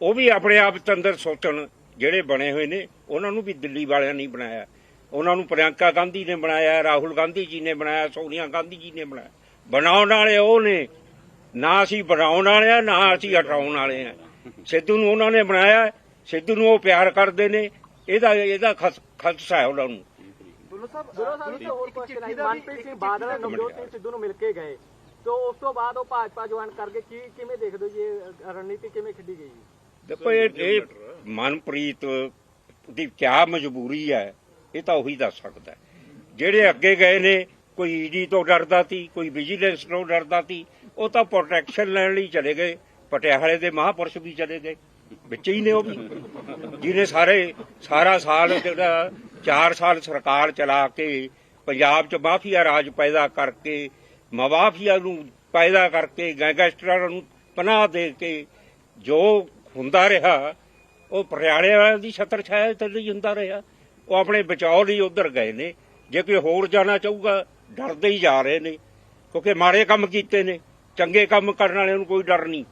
ਉਹ ਵੀ ਆਪਣੇ ਆਪ ਚ ਅੰਦਰ ਸੋਚਣ ਜਿਹੜੇ ਬਣੇ ਹੋਏ ਨੇ। ਉਹਨਾਂ ਨੂੰ ਵੀ ਦਿੱਲੀ ਵਾਲਿਆਂ ਨਹੀਂ ਬਣਾਇਆ। ਉਹਨਾਂ ਨੂੰ ਪ੍ਰਿਯੰਕਾ ਗਾਂਧੀ ਨੇ ਬਣਾਇਆ ਰਾਹੁਲ ਗਾਂਧੀ ਜੀ ਨੇ ਬਣਾਇਆ ਸੋਨੀਆ ਗਾਂਧੀ ਜੀ ਨੇ ਬਣਾਇਆ। ਬਣਾਉਣ ਵਾਲੇ ਉਹ ਨੇ। ਨਾ ਅਸੀਂ ਬਣਾਉਣ ਵਾਲੇ ਆ ਨਾ ਅਸੀਂ ਹਟਾਉਣ ਵਾਲੇ ਆ। ਸਿੱਧੂ ਨੂੰ ਉਹਨਾਂ ਨੇ ਬਣਾਇਆ। ਸਿੱਧੂ ਨੂੰ ਉਹ ਪਿਆਰ ਕਰਦੇ ਨੇ। ਇਹਦਾ ਇਹਦਾ ਖਸ- ਹੈ ਉਹਨਾਂ ਨੂੰ। ਦੁੱਲੋ ਸਾਹਿਬ ਗੁਰੂ ਸਾਹਿਬ ਜੀ ਹੋਰ ਕੁਐਸਚਨ ਹੈ ਮਨਪ੍ਰੀਤ ਸਿੰਘ ਬਾਦਲ ਨਵਜੋਤ ਸਿੰਘ ਸਿੱਧੂ ਨੂੰ ਮਿਲ ਕੇ ਗਏ। ਤੋਂ ਉਸ ਤੋਂ ਬਾਅਦ ਉਹ ਭਾਜਪਾ ਜੁਆਇਨ ਕਰਕੇ ਕੀ ਕਿਵੇਂ ਦੇਖਦੇ ਹੋ ਜੀ ਰਣਨੀਤੀ ਕਿਵੇਂ ਖੇਡੀ ਗਈ ਜੀ? ਦੇਖੋ ਇਹ ਮਨਪ੍ਰੀਤ ਦੀ ਕਿਆ ਮਜਬੂਰੀ ਹੈ, ਇਹ ਤਾਂ ਉਹੀ ਦੱਸ ਸਕਦਾ ਜਿਹੜੇ ਅੱਗੇ ਗਏ ਨੇ, ਕੋਈ ਈਡੀ ਤੋਂ ਡਰਦਾ ਸੀ, ਕੋਈ ਵਿਜੀਲੈਂਸ ਤੋਂ ਡਰਦਾ ਸੀ, ਉਹ ਤਾਂ ਪ੍ਰੋਟੈਕਸ਼ਨ ਲੈਣ ਲਈ ਚਲੇ ਗਏ। ਪਟਿਆਲੇ ਦੇ ਮਹਾਪੁਰਸ਼ ਵੀ ਚਲੇ ਗਏ। ਵਿੱਚ ਹੀ ਨੇ ਉਹ ਵੀ। ਜਿਹਨੇ ਸਾਰੇ, ਸਾਰਾ ਸਾਲ ਜਿਹੜਾ 4 ਸਾਲ ਸਰਕਾਰ ਚਲਾ ਕੇ, ਪੰਜਾਬ 'ਚ ਮਾਫੀਆ ਰਾਜ ਪੈਦਾ ਕਰਕੇ, ਮਵਾਫੀਆ ਨੂੰ ਪੈਦਾ ਕਰਕੇ, ਗੈਂਗਸਟਰਾਂ ਨੂੰ ਪਨਾਹ ਦੇ ਕੇ ਜੋ ਹੁੰਦਾ ਰਿਹਾ ਉਹ ਪਰਿਆਲੇ ਵਾਲਿਆਂ ਦੀ ਛਤਰ ਛਾਇਆ ਤੇ ਲਈ ਹੁੰਦਾ ਰਿਹਾ। ਉਹ ਆਪਣੇ ਬਚਾਓ ਲਈ ਉਧਰ ਗਏ ਨੇ। ਜੇ ਕੋਈ ਹੋਰ ਜਾਣਾ ਚਾਹੂਗਾ, ਡਰਦੇ ਹੀ ਜਾ ਰਹੇ ਨੇ। ਕਿਉਂਕਿ ਮਾੜੇ ਕੰਮ ਕੀਤੇ ਨੇ। ਚੰਗੇ ਕੰਮ ਕਰਨ ਵਾਲਿਆਂ ਨੂੰ ਕੋਈ ਡਰ ਨਹੀਂ।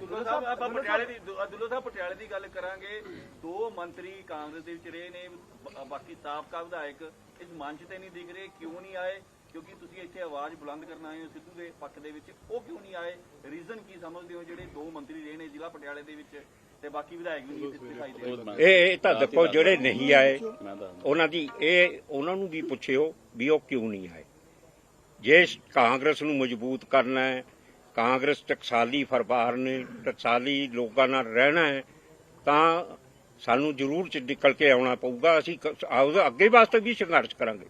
ਦੁੱਲੋ ਸਾਹਿਬ, ਆਪਾਂ ਪਟਿਆਲੇ ਦੀ ਦੁੱਲੋ ਸਾਹਿਬ, ਪਟਿਆਲੇ ਦੀ ਗੱਲ ਕਰਾਂਗੇ। ਦੋ ਮੰਤਰੀ ਕਾਂਗਰਸ ਦੇ ਵਿੱਚ ਰਹੇ ਨੇ। ਬਾਕੀ ਸਾਬਕਾ ਵਿਧਾਇਕ ਇਸ ਮੰਚ ਤੇ ਨਹੀਂ ਦਿਖ ਰਹੇ। ਕਿਉਂ ਨਹੀਂ ਆਏ? ਕਿਉਂਕਿ ਤੁਸੀਂ ਇੱਥੇ ਆਵਾਜ਼ ਬੁਲੰਦ ਕਰਨ ਆਏ ਹੋ ਸਿੱਧੂ ਦੇ ਪੱਖ ਦੇ ਵਿੱਚ। ਉਹ ਕਿਉਂ ਨਹੀਂ ਆਏ? ਰੀਜ਼ਨ ਕੀ ਸਮਝਦੇ ਹੋ? ਜਿਹੜੇ ਦੋ ਮੰਤਰੀ ਰਹੇ ਨੇ ਜ਼ਿਲ੍ਹਾ ਪਟਿਆਲੇ ਦੇ ਵਿੱਚ। ਤੇ ਬਾਕੀ ਵਿਧਾਇਕ ਵੀ ਨਹੀਂ ਦਿਖਾਈ ਦੇ ਰਹੇ ਇਹ ਇਹ ਤਾਂ ਦੇਖੋ, ਜਿਹੜੇ ਨਹੀਂ ਆਏ, ਉਹਨਾਂ ਦੀ ਇਹ ਉਹਨਾਂ ਨੂੰ ਵੀ ਪੁੱਛਿਓ ਵੀ ਉਹ ਕਿਉਂ ਨਹੀਂ ਆਏ। ਜੇ ਕਾਂਗਰਸ ਨੂੰ ਮਜ਼ਬੂਤ ਕਰਨਾ ਹੈ, ਕਾਂਗਰਸ ਟਕਸਾਲੀ ਫਰਬਾਰ ਨੇ, ਟਕਸਾਲੀ ਲੋਕਾਂ ਨਾਲ ਰਹਿਣਾ ਹੈ, ਤਾਂ ਸਾਨੂੰ ਜ਼ਰੂਰ ਚ ਨਿਕਲ ਕੇ ਆਉਣਾ ਪਊਗਾ। ਅਸੀਂ ਕ- ਆਓ- ਅੱਗੇ ਵਾਸਤੇ ਵੀ ਸੰਘਰਸ਼ ਕਰਾਂਗੇ।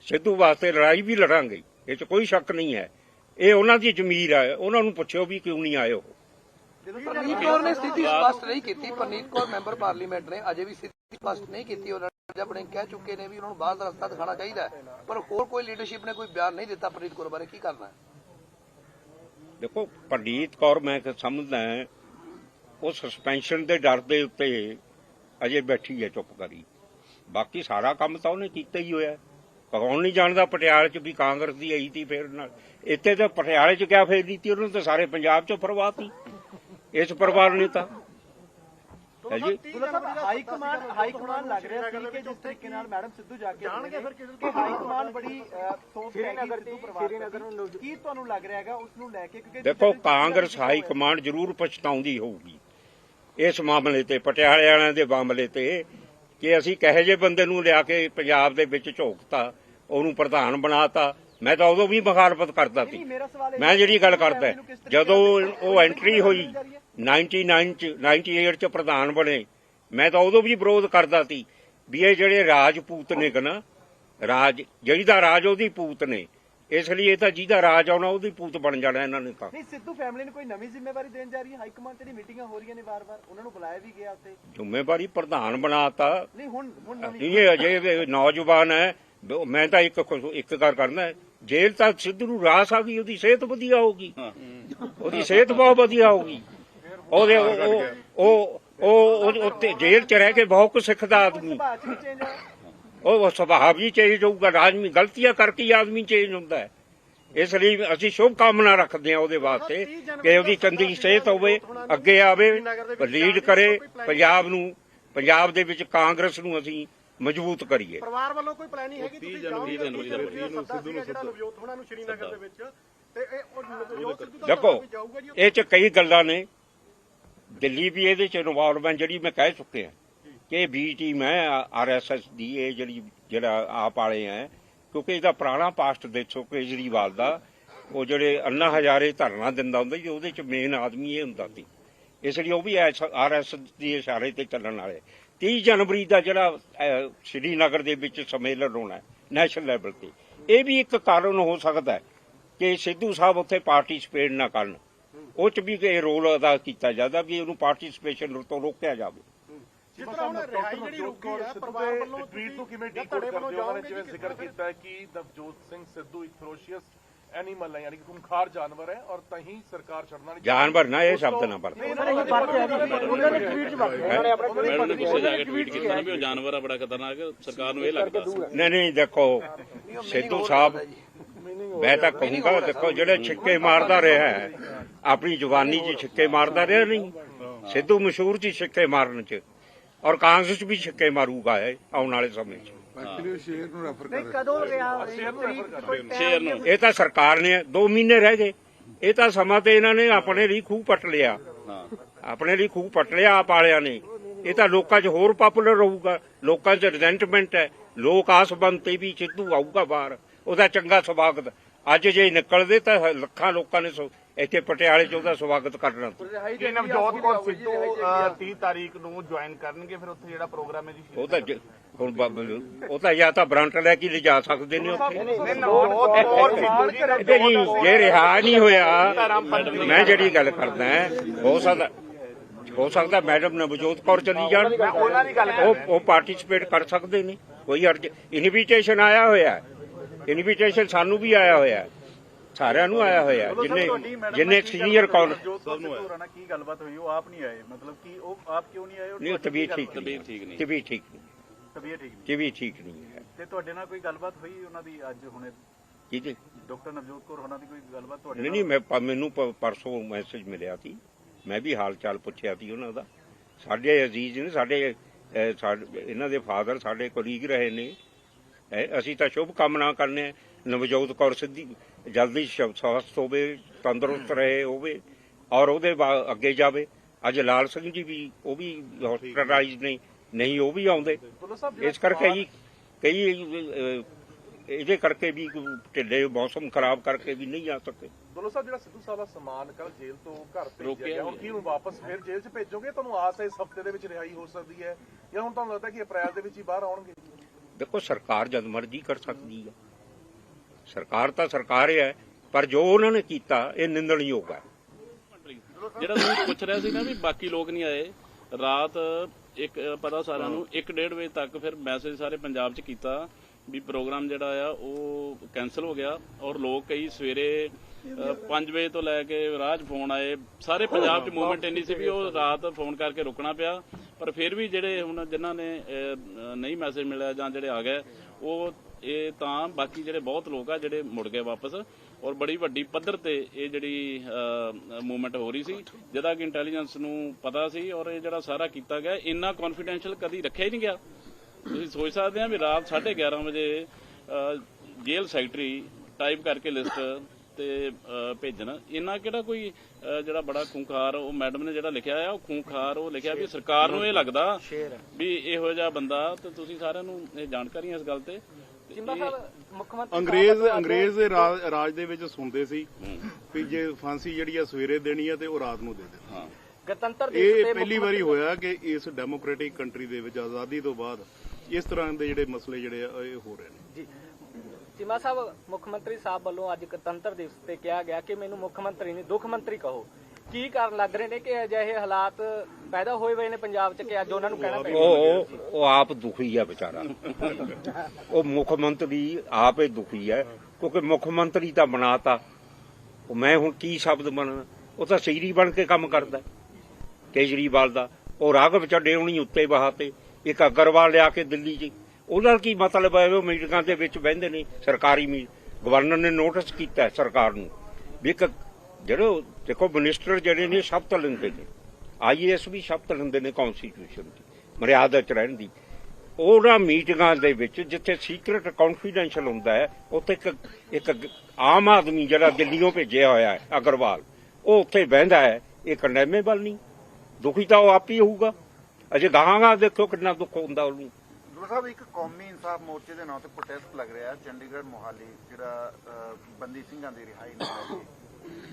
ਸਿੱਧੂ ਵਾਸਤੇ ਲੜਾਈ ਵੀ ਲੜਾਂਗੇ। ਇਹ 'ਚ ਕੋਈ ਸ਼ੱਕ ਨਹੀਂ ਹੈ। ਇਹ ਉਹਨਾਂ ਦੀ ਜ਼ਮੀਰ ਹੈ। ਉਹਨਾਂ ਨੂੰ ਪੁੱਛਿਓ ਵੀ ਕਿਉਂ ਨਹੀਂ ਆਏ ਉਹ। ਪਰਨੀਤ ਕੌਰ ਨੇ ਸਥਿਤੀ ਸਪਸ਼ਟ ਨਹੀਂ ਕੀਤੀ। ਪਰਨੀਤ ਕੌਰ ਮੈਂਬਰ ਪਾਰਲੀਮੈਂਟ ਨੇ ਅਜੇ ਵੀ ਸਥਿਤੀ ਸਪਸ਼ਟ ਨਹੀਂ ਕੀਤੀ। ਉਹਨਾਂ ਨੇ ਆਪਣੇ ਕਹਿ ਚੁੱਕੇ ਨੇ ਵੀ ਉਹਨਾਂ ਨੂੰ ਬਾਹਰ ਦਾ ਰਸਤਾ ਦਿਖਾਣਾ ਚਾਹੀਦਾ ਪਰ ਹੋਰ ਕੋਈ ਲੀਡਰਸ਼ਿਪ ਨੇ ਕੋਈ ਬਿਆਨ ਨਹੀਂ ਦਿੱਤਾ ਪਰਨੀਤ ਕੌਰ ਬਾਰੇ। ਕੀ ਕਰਨਾ ਦੇਖੋ, ਪ੍ਰਨੀਤ ਕੌਰ ਮੈਂ ਸਮਝਦਾ ਉਹ ਸਸਪੈਂਸ਼ਨ ਦੇ ਡਰ ਦੇ ਉੱਤੇ ਅਜੇ ਬੈਠੀ ਹੈ ਚੁੱਪ ਕਰੀ ਬਾਕੀ ਸਾਰਾ ਕੰਮ ਤਾਂ ਉਹਨੇ ਕੀਤਾ ਹੀ ਹੋਇਆ। ਕੌਣ ਨਹੀਂ ਜਾਣਦਾ ਪਟਿਆਲੇ 'ਚ ਵੀ ਕਾਂਗਰਸ ਦੀ ਆਈ ਸੀ ਫੇਰ ਨਾਲ। ਇੱਥੇ ਤਾਂ ਪਟਿਆਲੇ 'ਚ ਕਿਆ ਫੇਰ ਦਿੱਤੀ ਉਹਨੂੰ ਤਾਂ ਸਾਰੇ ਪੰਜਾਬ 'ਚ ਪਰਵਾਹ ਤੀ। ਇਸ ਪਰਿਵਾਰ ਨੇ ਤਾਂ। ਹੈ ਜੀ? ਹਾਈ ਕਮਾਂਡ ਹਾਈ ਕਮਾਂਡ ਲੱਗ ਰਿਹਾ ਸੀ ਕਿ ਜਿਸ ਤਰੀਕੇ ਨਾਲ ਮੈਡਮ ਸਿੱਧੂ ਜਾ ਕੇ ਜਾਣਗੇ ਫਿਰ ਕਿ ਹਾਈ ਕਮਾਂਡ ਬੜੀ ਸੋਚ ਸ਼੍ਰੀਨਗਰ ਦੀ ਸ਼੍ਰੀਨਗਰ ਨੂੰ ਕੀ ਤੁਹਾਨੂੰ ਲੱਗ ਰਿਹਾ ਹੈਗਾ ਉਸ ਨੂੰ ਲੈ ਕੇ? ਕਿਉਂਕਿ ਦੇਖੋ ਕਾਂਗਰਸ ਹਾਈ ਕਮਾਂਡ ਜ਼ਰੂਰ ਪਛਤਾਉਂਦੀ ਹੋਊਗੀ। ਇਸ ਮਾਮਲੇ ਤੇ ਪਟਿਆਲੇ ਵਾਲਿਆਂ ਦੇ ਮਾਮਲੇ ਤੇ ਕਿ ਅਸੀਂ ਕਹੇ ਜੇ ਬੰਦੇ ਨੂੰ ਲਿਆ ਕੇ ਪੰਜਾਬ ਦੇ ਵਿੱਚ ਝੋਕਤਾ ਉਹਨੂੰ ਪ੍ਰਧਾਨ ਬਣਾਤਾ ਮੈਂ ਤਾਂ ਉਦੋਂ ਵੀ ਮੁਖਾਲਫਤ ਕਰਦਾ ਸੀ। ਮੈਂ ਜਿਹੜੀ ਗੱਲ ਕਰਦਾ ਜਦੋਂ ਉਹ ਐਂਟਰੀ ਹੋਈ 99 ਚ 98 ਚ ਪ੍ਰਧਾਨ ਬਣੇ। ਮੈਂ ਤਾਂ ਉਦੋਂ ਵੀ ਵਿਰੋਧ ਕਰਦਾ ਸੀ ਵੀ ਇਹ ਜਿਹੜੇ ਰਾਜਪੂਤ ਨੇ ਕਨਾ ਰਾਜ ਜਿਹੜੀ ਦਾ ਰਾਜ ਉਹਦੀ ਪੂਤ ਨੇ। ਇਸ ਲਈ ਇਹ ਤਾਂ ਜਿਹਦਾ ਰਾਜ ਆਉਣਾ ਉਹਦੀ ਪੂਤ ਬਣ ਜਾਣਾ ਇਹਨਾਂ ਨੇ ਤਾਂ। ਨਹੀਂ ਸਿੱਧੂ ਫੈਮਿਲੀ ਨੂੰ ਕੋਈ ਨਵੀਂ ਜ਼ਿੰਮੇਵਾਰੀ ਦੇਣ ਜਾ ਰਹੀ ਹੈ? ਹਾਈ ਕਮਾਂਡ ਜਿਹੜੀ ਮੀਟਿੰਗਾਂ ਹੋ ਰਹੀਆਂ ਨੇ ਵਾਰ-ਵਾਰ ਉਹਨਾਂ ਨੂੰ ਬੁਲਾਇਆ ਵੀ ਗਿਆ ਉੱਥੇ? ਜ਼ਿੰਮੇਵਾਰੀ ਪ੍ਰਧਾਨ ਬਣਾਤਾ। ਨਹੀਂ ਹੁਣ ਹੁਣ ਇਹ ਅਜੇ ਨੌਜਵਾਨ ਹੈ। ਮੈਂ ਤਾਂ ਇੱਕ ਇੱਕ ਗੱਲ ਕਰਨਾ ਹੈ, ਜੇਲ੍ਹ ਤਾਂ ਸਿੱਧੂ ਨੂੰ ਰਾਸ ਆ ਗਈ ਉਹਦੀ ਸਿਹਤ ਵਧੀਆ ਹੋਊਗੀ। ਉਹਦੀ ਸਿਹਤ ਬਹੁਤ ਵਧੀਆ ਹੋਊਗੀ। ਉਹਦੇ ਉਹ ਉਹ- ਉੱਤੇ ਜੇਲ੍ਹ ਚ ਰਹਿ ਕੇ ਬਹੁਤ ਕੁਝ ਸਿੱਖਦਾ ਆਦਮੀ। ਉਹ ਸੁਭਾਅ ਵੀ ਚੇਂਜ ਹੋਊਗਾ ਆਦਮੀ ਗਲਤੀਆਂ ਕਰਕੇ ਹੀ ਆਦਮੀ ਚੇਂਜ ਹੁੰਦਾ ਹੈ। ਇਸ ਲਈ ਅਸੀਂ ਸ਼ੁਭ ਕਾਮਨਾ ਰੱਖਦੇ ਹਾਂ ਉਹਦੇ ਵਾਸਤੇ ਕਿ ਉਹਦੀ ਚੰਗੀ ਸਿਹਤ ਹੋਵੇ ਅੱਗੇ ਆਵੇ ਲੀਡ ਕਰੇ। ਪੰਜਾਬ ਨੂੰ ਪੰਜਾਬ ਦੇ ਵਿੱਚ ਕਾਂਗਰਸ ਨੂੰ ਅਸੀਂ ਮਜ਼ਬੂਤ ਕਰੀਏ। ਪਰਿਵਾਰ ਵੱਲੋਂ ਕੋਈ ਪਲੈਨਿੰਗ ਹੈਗੀ ਤੁਸੀਂ ਜਨਵਰੀ ਦੇ ਜਨਵਰੀ ਦਾ ਸਿੱਧੂ ਨੂੰ ਜਿਹੜਾ ਨਵਜੋਤ ਹੋਣਾ ਨੂੰ ਸ਼੍ਰੀਨਗਰ ਦੇ ਵਿੱਚ ਤੇ ਇਹ ਉਹ ਨਵਜੋਤ ਸਿੱਧੂ ਦਾ ਦੇਖੋ ਵੀ ਜਾਊਗਾ ਜੀ ਇਹ ਚ ਕਈ ਗੱਲਾਂ ਨੇ। ਦਿੱਲੀ ਵੀ ਇਹਦੇ ਚ ਇਨਵੋਲਵਮੈਂਟ ਜਿਹੜੀ ਮੈਂ ਕਹਿ ਚੁੱਕਿਆ ਕਿ ਬੀ ਟੀਮ ਹੈ ਆਰਐਸਐਸ ਦੀ ਇਹ ਜਿਹੜੀ ਜਿਹੜਾ ਆਪ ਵਾਲੇ ਹੈ ਕਿਉਂਕਿ ਇਹਦਾ ਪੁਰਾਣਾ ਪਾਸਟ ਦੇਖੋ ਕੇਜਰੀਵਾਲ ਦਾ ਉਹ ਜਿਹੜੇ ਅੰਨਾ ਹਜ਼ਾਰੇ ਧਰਨਾ ਦਿੰਦਾ ਹੁੰਦਾ ਸੀ ਉਹਦੇ ਚ ਮੇਨ ਆਦਮੀ ਇਹ ਹੁੰਦਾ ਸੀ। ਇਸ ਲਈ ਉਹ ਵੀ ਆਰਐਸਐਸ ਦੀ ਇਸ਼ਾਰੇ ਤੇ ਚੱਲਣ ਵਾਲੇ। 30 ਜਨਵਰੀ ਦਾ ਜਿਹੜਾ ਸ਼੍ਰੀਨਗਰ ਦੇ ਵਿੱਚ ਸੰਮੇਲਨ ਹੋਣਾ ਨੈਸ਼ਨਲ ਲੈਵਲ ਤੇ। ਇਹ ਵੀ ਇੱਕ ਕਾਰਨ ਹੋ ਸਕਦਾ ਹੈ ਕਿ ਸਿੱਧੂ ਸਾਹਿਬ ਉੱਥੇ ਪਾਰਟਿਸਿਪੇਟ ਨਾ ਕਰਨ। ਉਹ ਚ ਵੀ ਇਹ ਰੋਲ ਅਦਾ ਕੀਤਾ ਜਾਂਦਾ ਵੀ ਉਹਨੂੰ ਪਾਰਟਿਸਿਪੇਸ਼ਨ ਤੋਂ ਰੋਕਿਆ ਜਾਵੇ। ਜਿਸ ਤਰ੍ਹਾਂ ਹੁਣ ਰਿਹਾਈ ਜਿਹੜੀ ਰੁਕੀ ਹੈ ਪਰਿਵਾਰ ਵੱਲੋਂ ਟਵੀਟ ਨੂੰ ਕਿਵੇਂ ਡੀਕੋਡ ਕਰਦੇ ਹੋ ਜਿਵੇਂ ਜ਼ਿਕਰ ਕੀਤਾ ਹੈ ਕਿ ਨਵਜੋਤ ਸਿੰਘ ਸਿੱਧੂ ਇੱਕ ਫਰੋਸ਼ੀਅਸ ਐਨੀਮਲ ਹੈ ਯਾਨੀ ਕਿ ਖੁੰਖਾਰ ਜਾਨਵਰ ਹੈ ਔਰ ਤਹੀਂ ਸਰਕਾਰ ਛੱਡਣਾ ਨਹੀਂ ਜਾਨਵਰ ਨਾ ਇਹ ਸ਼ਬਦ ਨਾ ਵਰਤੋ। ਉਹਨਾਂ ਨੇ ਟਵੀਟ ਚ ਵਰਤੇ ਉਹਨਾਂ ਨੇ ਆਪਣੇ ਮੈਡਮ ਨੇ ਪਿੱਛੇ ਜਾ ਕੇ ਟਵੀਟ ਕੀਤਾ ਨਾ ਵੀ ਉਹ ਜਾਨਵਰ ਆ ਬੜਾ ਖਤਰਨਾਕ ਹੈ, ਸਰਕਾਰ ਨੂੰ ਇਹ ਲੱਗਦਾ ਨਹੀਂ ਨਹੀਂ ਦੇਖੋ ਸਿੱਧੂ ਸਾਹਿਬ ਮੈਂ ਤਾਂ ਕਹੂੰਗਾ ਦੇਖੋ ਜਿਹੜੇ ਛਿੱਕੇ ਮਾਰਦਾ ਰਿਹਾ ਹੈ ਆਪਣੀ ਜਵਾਨੀ 'ਚ ਛਿੱਕੇ ਮਾਰਦਾ ਰਿਹਾ ਨਹੀਂ। ਸਿੱਧੂ ਮਸ਼ਹੂਰ ਸੀ ਛਿੱਕੇ ਮਾਰਨ 'ਚ ਔਰ ਕਾਂਗਰਸ 'ਚ ਵੀ ਛਿੱਕੇ ਮਾਰੂਗਾ ਇਹ ਆਉਣ ਵਾਲੇ ਸਮੇਂ 'ਚ। ਨਹੀਂ ਕਦੋਂ ਰਿਹਾ ਤਰੀਕ ਕੋਈ ਸ਼ੇਰ ਨੂੰ ਇਹ ਤਾਂ ਸਰਕਾਰ ਨੇ 2 ਮਹੀਨੇ ਰਹਿ ਗਏ। ਇਹ ਤਾਂ ਸਮਾਂ ਤੇ ਇਹਨਾਂ ਨੇ ਆਪਣੇ ਲਈ ਖੂਹ ਪੱਟ ਲਿਆ। ਆਪਣੇ ਲਈ ਖੂਹ ਪੱਟ ਲਿਆ ਆਪ ਵਾਲਿਆਂ ਨੇ। ਇਹ ਤਾਂ ਲੋਕਾਂ 'ਚ ਹੋਰ ਪਾਪੂਲਰ ਰਹੂਗਾ। ਲੋਕਾਂ 'ਚ ਰਿਜ਼ੈਂਟਮੈਂਟ ਹੈ। ਲੋਕ ਆਸਬੰਦ ਤੇ ਵੀ ਸਿੱਧੂ ਆਊਗਾ ਬਾਹਰ। ਉਹਦਾ ਚੰਗਾ ਸਵਾਗਤ। ਅੱਜ ਜੇ ਨਿਕਲਦੇ ਤਾਂ ਲੱਖਾਂ ਲੋਕਾਂ ਨੇ ਇੱਥੇ ਪਟਿਆਲੇ 'ਚ ਉਹਦਾ ਸਵਾਗਤ ਕਰਨਾ। ਜੇ ਨਵਜੋਤ ਕੌਰ ਸਿੱਧੂ ਅਹ, 30 ਤਾਰੀਖ ਨੂੰ ਜੁਆਇਨ ਕਰਨਗੇ ਫਿਰ ਉੱਥੇ ਜਿਹੜਾ ਪ੍ਰੋਗਰਾਮ ਹੈ ਜੀ ਉਹ ਤਾਂ ਜ- ਹੁਣ ਬ- ਉਹ ਤਾਂ ਜਾਂ ਤਾਂ ਬਰੰਟ ਲੈ ਕੇ ਲਿਜਾ ਸਕਦੇ ਨੇ ਉੱਥੇ ਨਵਜੋਤ ਕੌਰ ਸਿੱਧੂ ਜੀ ਤੇ ਜੀ ਜੇ ਰਿਹਾ ਨਹੀਂ ਹੋਇਆ ਮੈਂ ਜਿਹੜੀ ਗੱਲ ਕਰਦਾ ਹੈ, ਹੋ ਸਕਦਾ ਹੋ ਸਕਦਾ ਮੈਡਮ ਨਵਜੋਤ ਕੌਰ ਚਲੀ ਜਾਣ। ਉਹਨਾਂ ਦੀ ਗੱਲ ਉਹ ਉਹ ਪਾਰਟਿਸਿਪੇਟ ਕਰ ਸਕਦੇ ਨੇ। ਕੋਈ ਅਰਜ ਇਨਵੀਟੇਸ਼ਨ ਆਇਆ ਹੋਇਆ। ਇਨਵੀਟੇਸ਼ਨ ਸਾਨੂੰ ਵੀ ਆਇਆ ਹੋਇਆ। ਸਾਰਿਆਂ ਨੂੰ ਆਇਆ ਹੋਇਆ ਜਿੰਨੇ ਜਿੰਨੇ ਸੀਨੀਅਰ ਕਾਲ ਨਵਜੋਤ ਕੌਰ ਸਿੱਧੂ ਹੋਰਾਂ ਨਾਲ ਕੀ ਗੱਲਬਾਤ ਹੋਈ? ਉਹ ਆਪ ਨਹੀਂ ਆਏ ਮਤਲਬ ਕਿ ਉਹ ਆਪ ਕਿਉਂ ਨਹੀਂ ਆਏ ਨਹੀਂ ਤਬੀਅਤ ਠੀਕ ਤਬੀਅਤ ਨਹੀਂ ਠੀਕ ਨਹੀਂ। ਤਬੀਅਤ ਠੀਕ ਨਹੀਂ ਤਬੀਅਤ ਠੀਕ ਨਹੀਂ ਤਬੀਅਤ ਠੀਕ ਨਹੀਂ ਹੈ। ਤੇ ਤੁਹਾਡੇ ਨਾਲ ਕੋਈ ਗੱਲਬਾਤ ਹੋਈ ਉਹਨਾਂ ਦੀ ਅੱਜ ਹੁਣੇ? ਠੀਕ ਹੈ ਡਾਕਟਰ ਨਵਜੋਤ ਕੌਰ ਹੋਰਾਂ ਦੀ ਕੋਈ ਗੱਲਬਾਤ ਤੁਹਾਡੇ ਨਹੀਂ ਨਹੀਂ ਮੈਂ ਮੈਨੂੰ ਪਰਸੋਂ ਮੈਸੇਜ ਮਿਲਿਆ ਸੀ। ਮੈਂ ਵੀ ਹਾਲ ਚਾਲ ਪੁੱਛਿਆ ਸੀ ਉਹਨਾਂ ਦਾ। ਸਾਡੇ ਅਜ਼ੀਜ਼ ਨੇ ਸਾਡੇ ਇਹਨਾਂ ਦੇ ਫਾਦਰ ਸਾਡੇ ਕੋਲੀਗ ਰਹੇ ਨੇ। ਅਸੀਂ ਤਾਂ ਸ਼ੁਭ ਕਾਮਨਾ ਕਰਨੇ ਆ। ਨਵਜੋਤ ਕੌਰ ਸਿੱਧੀ ਜਲਦੀ ਸਵਸਥ ਹੋਵੇ ਤੰਦਰੁਸਤ ਰਹੇ ਹੋਵੇ ਔਰ ਉਹਦੇ ਅੱਗੇ ਜਾਵੇ। ਅੱਜ ਲਾਲ ਸਿੰਘ ਜੀ ਵੀ ਉਹ ਵੀ ਹਸਪੀਟਲਾਈਜ਼ ਨੇ ਨਹੀਂ ਉਹ ਵੀ ਆਉਂਦੇ। ਇਸ ਕਰਕੇ ਹੀ ਕਈ ਇਹਦੇ ਕਰਕੇ ਵੀ ਢਿੱਲੇ ਮੌਸਮ ਖਰਾਬ ਕਰਕੇ ਵੀ ਨਹੀਂ ਆ ਸਕੇ। ਦੋਨੋਂ ਸਾਹਿਬ ਜਿਹੜਾ ਸਿੱਧੂ ਸਾਹਿਬ ਦਾ ਸਮਾਨ ਕੱਲ ਜੇਲ੍ਹ ਤੋਂ ਘਰ ਭੇਜਿਆ ਗਿਆ ਹੁਣ ਕੀ ਹੁਣ ਵਾਪਸ ਫਿਰ ਜੇਲ੍ਹ 'ਚ ਭੇਜੋਗੇ? ਤੁਹਾਨੂੰ ਆਸ ਹੈ ਇਸ ਹਫ਼ਤੇ ਦੇ ਵਿੱਚ ਰਿਹਾਈ ਹੋ ਸਕਦੀ ਹੈ ਜਾਂ ਹੁਣ ਤੁਹਾਨੂੰ ਲੱਗਦਾ ਕਿ ਅਪ੍ਰੈਲ ਦੇ ਵਿੱਚ ਹੀ ਬਾਹਰ ਆਉਣਗੇ? ਦੇਖੋ ਸਰਕਾਰ ਜਦ ਮਰਜ਼ੀ ਕਰ ਸਕਦੀ ਹੈ। ਸਰਕਾਰ ਤਾਂ ਸਰਕਾਰ ਹੈ ਪਰ ਜੋ ਉਹਨਾਂ ਨੇ ਕੀਤਾ, ਇਹ ਨਿੰਦਣਯੋਗ ਹੈ। ਜਿਹੜਾ ਤੁਸੀਂ ਪੁੱਛ ਰਿਹਾ ਸੀ ਨਾ ਵੀ ਬਾਕੀ ਲੋਕ ਨਹੀਂ ਆਏ, ਰਾਤ ਇੱਕ, ਪਤਾ ਸਾਰਿਆਂ ਨੂੰ 1:30 ਵਜੇ ਤੱਕ ਫਿਰ ਮੈਸੇਜ ਸਾਰੇ ਪੰਜਾਬ 'ਚ ਕੀਤਾ ਵੀ ਪ੍ਰੋਗਰਾਮ ਜਿਹੜਾ ਆ, ਉਹ ਕੈਨਸਲ ਹੋ ਗਿਆ ਔਰ ਲੋਕ ਕਈ ਸਵੇਰੇ 5 ਵਜੇ ਤੋਂ ਲੈ ਕੇ ਰਾਹ 'ਚ ਫੋਨ ਆਏ। ਸਾਰੇ ਪੰਜਾਬ 'ਚ ਮੂਵਮੈਂਟ ਇੰਨੀ ਸੀ ਵੀ ਉਹ ਰਾਤ ਫੋਨ ਕਰਕੇ ਰੁਕਣਾ ਪਿਆ, ਪਰ ਫਿਰ ਵੀ ਜਿਹੜੇ ਹੁਣ ਜਿਨ੍ਹਾਂ ਨੇ ਨਹੀਂ ਮੈਸੇਜ ਮਿਲਿਆ ਜਾਂ ਜਿਹੜੇ ਆ ਗਏ, ਉਹ ਇਹ ਤਾਂ ਬਾਕੀ ਜਿਹੜੇ ਬਹੁਤ ਲੋਕ ਆ ਜਿਹੜੇ ਮੁੜ ਗਏ ਵਾਪਸ ਔਰ ਬੜੀ ਵੱਡੀ ਪੱਧਰ ਤੇ ਇਹ ਜਿਹੜੀ ਮੂਵਮੈਂਟ ਹੋ ਰਹੀ ਸੀ। ਜਿਹਦਾ ਕਿ ਇੰਟੈਲੀਜੈਂਸ ਨੂੰ ਪਤਾ ਸੀ ਔਰ ਇਹ ਜਿਹੜਾ ਸਾਰਾ ਕੀਤਾ ਗਿਆ ਇੰਨਾ ਕੌਨਫੀਡੈਂਸ਼ੀਅਲ ਕਦੀ ਰੱਖਿਆ ਹੀ ਨਹੀਂ ਗਿਆ। ਤੁਸੀਂ ਸੋਚ ਸਕਦੇ ਆ ਵੀ ਰਾਤ 11:30 ਵਜੇ ਜੇਲ੍ਹ ਸੈਕਟਰੀ ਟਾਈਪ ਕਰਕੇ ਲਿਸਟ ਤੇ ਭੇਜਣ। ਇੰਨਾ ਕਿਹੜਾ ਕੋਈ ਜਿਹੜਾ ਬੜਾ ਖੂੰਖਾਰ ਉਹ ਮੈਡਮ ਨੇ ਜਿਹੜਾ ਲਿਖਿਆ ਆ ਉਹ ਖੂੰਖਾਰ ਉਹ ਲਿਖਿਆ ਵੀ ਸਰਕਾਰ ਨੂੰ ਇਹ ਲੱਗਦਾ ਵੀ ਇਹੋ ਜਿਹਾ ਬੰਦਾ ਤੇ ਤੁਸੀਂ ਸਾਰਿਆਂ ਨੂੰ ਇਹ ਜਾਣਕਾਰੀ ਇਸ ਗੱਲ ਤੇ। ਸਾਹਿਬ ਮੁੱਖ ਮੰਤਰੀ ਅੰਗਰੇਜ਼ ਅੰਗਰੇਜ਼ ਦੇ ਰਾਜ ਰਾਜ ਦੇ ਵਿੱਚ ਸੁਣਦੇ ਸੀ ਵੀ ਜੇ ਫਾਂਸੀ ਜਿਹੜੀ ਆ ਸਵੇਰੇ ਦੇਣੀ ਆ ਤੇ ਉਹ ਰਾਤ ਨੂੰ ਦੇ ਦੇ ਹਾਂ। ਗਣਤੰਤਰ ਇਹ ਮੁੱਖ ਪਹਿਲੀ ਵਾਰੀ ਹੋਇਆ ਕਿ ਇਸ ਡੈਮੋਕ੍ਰੈਟਿਕ ਕੰਟਰੀ ਦੇ ਵਿੱਚ ਆਜ਼ਾਦੀ ਤੋਂ ਬਾਅਦ ਇਸ ਤਰ੍ਹਾਂ ਦੇ ਜਿਹੜੇ ਮਸਲੇ ਜਿਹੜੇ ਆ ਇਹ ਹੋ ਰਹੇ ਨੇ। ਜੀ। ਚਿਮਾ ਸਾਹਿਬ ਮੁੱਖ ਮੰਤਰੀ ਸਾਹਿਬ ਵੱਲੋਂ ਅੱਜ ਗਣਤੰਤਰ ਦਿਵਸ ਤੇ ਕਿਹਾ ਗਿਆ ਕਿ ਮੈਨੂੰ ਮੁੱਖ ਮੰਤਰੀ ਨਹੀਂ ਦੁੱਖ ਮੰਤਰੀ ਕਹੋ। ਕੀ ਕਾਰਨ ਲੱਗ ਰਹੇ ਨੇ ਕਿ ਅਜਿਹੇ ਹਾਲਾਤ ਪੈਦਾ ਹੋਏ ਹੋਏ ਨੇ ਪੰਜਾਬ 'ਚ ਕਿ ਅੱਜ ਉਹਨਾਂ ਨੂੰ ਕਹਿਣਾ ਪੈ ਰਿਹਾ ਉਹ ਉਹ ਆਪ ਦੁਖੀ ਹੈ ਵਿਚਾਰਾ। ਉਹ ਮੁੱਖ ਮੰਤਰੀ ਆਪ ਹੀ ਦੁਖੀ ਹੈ ਕਿਉਂਕਿ ਮੁੱਖ ਮੰਤਰੀ ਤਾਂ ਬਣਾਤਾ। ਉਹ ਮੈਂ ਹੁਣ ਕੀ ਸ਼ਬਦ ਬਣਨਾ ਉਹ ਤਾਂ ਸ਼ੀਰੀ ਬਣ ਕੇ ਕੰਮ ਕਰਦਾ। ਕੇਜਰੀਵਾਲ ਦਾ। ਉਹ ਰਾਘਵ ਚੱਡੇ ਹੁਣੀ ਉੱਤੇ ਬਹਾਤੇ ਇੱਕ ਅਗਰਵਾਲ ਲਿਆ ਕੇ ਦਿੱਲੀ 'ਚ। ਉਹਦਾ ਕੀ ਮਤਲਬ ਹੈ? ਉਹ ਮੀਟਿੰਗਾਂ ਦੇ ਵਿੱਚ ਬਹਿੰਦੇ ਨੇ ਸਰਕਾਰੀ ਮੀਟ ਗਵਰਨਰ ਨੇ ਨੋਟਿਸ ਕੀਤਾ ਸਰਕਾਰ ਨੂੰ। ਵੀ ਇੱਕ ਜਿਹੜੇ ਦੇਖੋ ਮਿਨਿਸਟਰ ਜਿਹੜੇ ਨੇ ਸ਼ਬਦ ਲੈਂਦੇ ਨੇ। ਆਈਏਐਸ ਵੀ ਸ਼ਬਦ ਲੈਂਦੇ ਨੇ ਕਨਸਟੀਟਿਊਸ਼ਨ ਦੀ ਮਰਿਆਦਾ ਚ ਰਹਿਣ ਦੀ। ਉਹਨਾਂ ਮੀਟਿੰਗਾਂ ਦੇ ਵਿੱਚ ਜਿੱਥੇ ਸੀਕ੍ਰੀਟ ਕੌਨਫੀਡੈਂਸ਼ੀਅਲ ਹੁੰਦਾ ਹੈ, ਉੱਥੇ ਇੱਕ ਇੱਕ ਆਮ ਆਦਮੀ ਜਿਹੜਾ ਦਿੱਲੀੋਂ ਭੇਜਿਆ ਹੋਇਆ ਹੈ, ਅਗਰਵਾਲ, ਉਹ ਉੱਥੇ ਬਹਿੰਦਾ ਹੈ, ਇਹ ਕੰਡੈਮੇਬਲ ਨਹੀਂ। ਦੁਖੀ ਤਾਂ ਉਹ ਆਪ ਹੀ ਹੋਊਗਾ। ਅਜੇ ਗਾਹਾਂਗਾ ਦੇਖੋ ਕਿੰਨਾ ਦੁੱਖ ਹੁੰਦਾ ਉਹਨੂੰ। ਗੁਰੂ ਸਾਹਿਬ, ਇੱਕ ਕੌਮੀ ਇਨਸਾਫ ਮੋਰਚੇ ਦੇ ਨਾਂ ਤੇ ਪ੍ਰੋਟੈਸਟ ਲੱਗ ਰਿਹਾ, ਚੰਡੀਗੜ੍ਹ ਮੋਹਾਲੀ, ਜਿਹੜਾ ਬੰਦੀ ਸਿੰਘਾਂ ਦੀ ਰਿਹਾਈ ਨੂੰ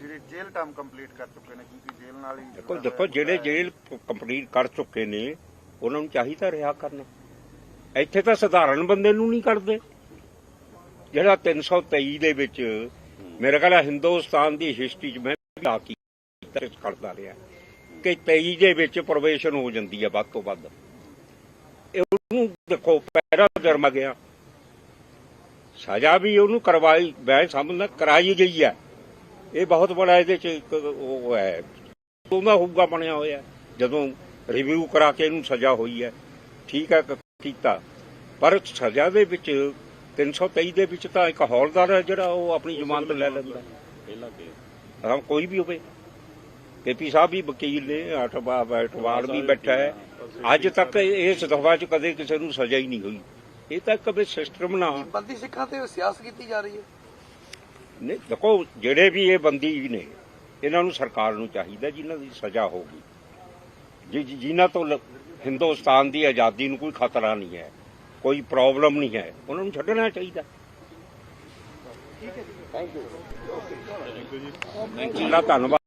ਜਿਹੜੇ ਜੇਲ੍ਹ ਟਰਮ ਕੰਪਲੀਟ ਕਰ ਚੁੱਕੇ ਨੇ ਕਿਉਂਕਿ ਜੇਲ੍ਹ ਨਾਲ ਹੀ ਦੇਖੋ ਦੇਖੋ ਜਿਹੜੇ ਜੇਲ੍ਹ ਕੰਪਲੀਟ ਕਰ ਚੁੱਕੇ ਨੇ ਉਹਨਾਂ ਨੂੰ ਚਾਹੀਦਾ ਰਿਹਾ ਕਰਨਾ। ਇੱਥੇ ਤਾਂ ਸਧਾਰਨ ਬੰਦੇ ਨੂੰ ਨਹੀਂ ਕਰਦੇ ਜਿਹੜਾ 323 ਦੇ ਵਿੱਚ ਮੇਰੇ ਖਿਆਲ ਹਿੰਦੁਸਤਾਨ ਦੀ ਹਿਸਟਰੀ 'ਚ ਮੈਂ ਆ ਕੀ ਕਰਦਾ ਰਿਹਾ। ਕਿ 23 ਦੇ ਵਿੱਚ ਪ੍ਰੋਬੇਸ਼ਨ ਹੋ ਜਾਂਦੀ ਹੈ ਵੱਧ ਤੋਂ ਵੱਧ। ਇਹ ਉਹਨੂੰ ਦੇਖੋ ਪੈਰਾ ਜਰਮ ਗਿਆ। ਸਜ਼ਾ ਵੀ ਉਹਨੂੰ ਕਰਵਾਈ ਮੈਂ ਸਮਝਦਾ ਕਰਾਈ ਗਈ ਹੈ ਇਹ ਬਹੁਤ ਬੜਾ ਇਹਦੇ ਚ ਇੱਕ ਉਹ ਹੈ। ਉਹਦਾ ਹੋਊਗਾ ਬਣਿਆ ਹੋਇਆ। ਜਦੋਂ ਰਿਵਿਊ ਕਰਾ ਕੇ ਇਹਨੂੰ ਸਜ਼ਾ ਹੋਈ ਹੈ। ਠੀਕ ਹੈ ਕੀਤਾ। ਪਰ ਸਜ਼ਾ ਦੇ ਵਿੱਚ 323 ਦੇ ਵਿੱਚ ਤਾਂ ਇੱਕ ਹੌਲਦਾਰ ਹੈ ਜਿਹੜਾ ਉਹ ਆਪਣੀ ਜ਼ਮਾਨਤ ਲੈ ਲੈਂਦਾ। ਪਹਿਲਾ ਕੇ? ਹਾਂ ਕੋਈ ਵੀ ਹੋਵੇ। ਕੇਪੀ ਸਾਹਿਬ ਵੀ ਵਕੀਲ ਨੇ ਅਠਵਾ ਬੈਠਵਾਲ ਵੀ ਬੈਠਾ ਹੈ। ਅੱਜ ਤੱਕ ਇਸ ਦਫਾ 'ਚ ਕਦੇ ਕਿਸੇ ਨੂੰ ਸਜ਼ਾ ਹੀ ਨਹੀਂ ਹੋਈ। ਇਹ ਤਾਂ ਕਦੇ ਸਿਸਟਮ ਨਾ ਬੰਦੀ ਸਿੱਖਾਂ ਤੇ ਸਿਆਸਤ ਕੀਤੀ ਜਾ ਰਹੀ ਹੈ। ਨਹੀਂ ਦੇਖੋ ਜਿਹੜੇ ਵੀ ਇਹ ਬੰਦੀ ਨੇ ਇਹਨਾਂ ਨੂੰ ਸਰਕਾਰ ਨੂੰ ਚਾਹੀਦਾ ਜਿਨ੍ਹਾਂ ਦੀ ਸਜ਼ਾ ਹੋਗੀ ਜਿ- ਜਿਨ੍ਹਾਂ ਤੋਂ ਹਿੰਦੁਸਤਾਨ ਦੀ ਆਜ਼ਾਦੀ ਨੂੰ ਕੋਈ ਖਤਰਾ ਨਹੀਂ ਹੈ ਕੋਈ ਪ੍ਰੋਬਲਮ ਨਹੀਂ ਹੈ ਉਹਨਾਂ ਨੂੰ ਛੱਡਣਾ ਚਾਹੀਦਾ। ਥੈਂਕ ਯੂ ਥੈਂਕ ਯੂ ਜੀ। ਧੰਨਵਾਦ।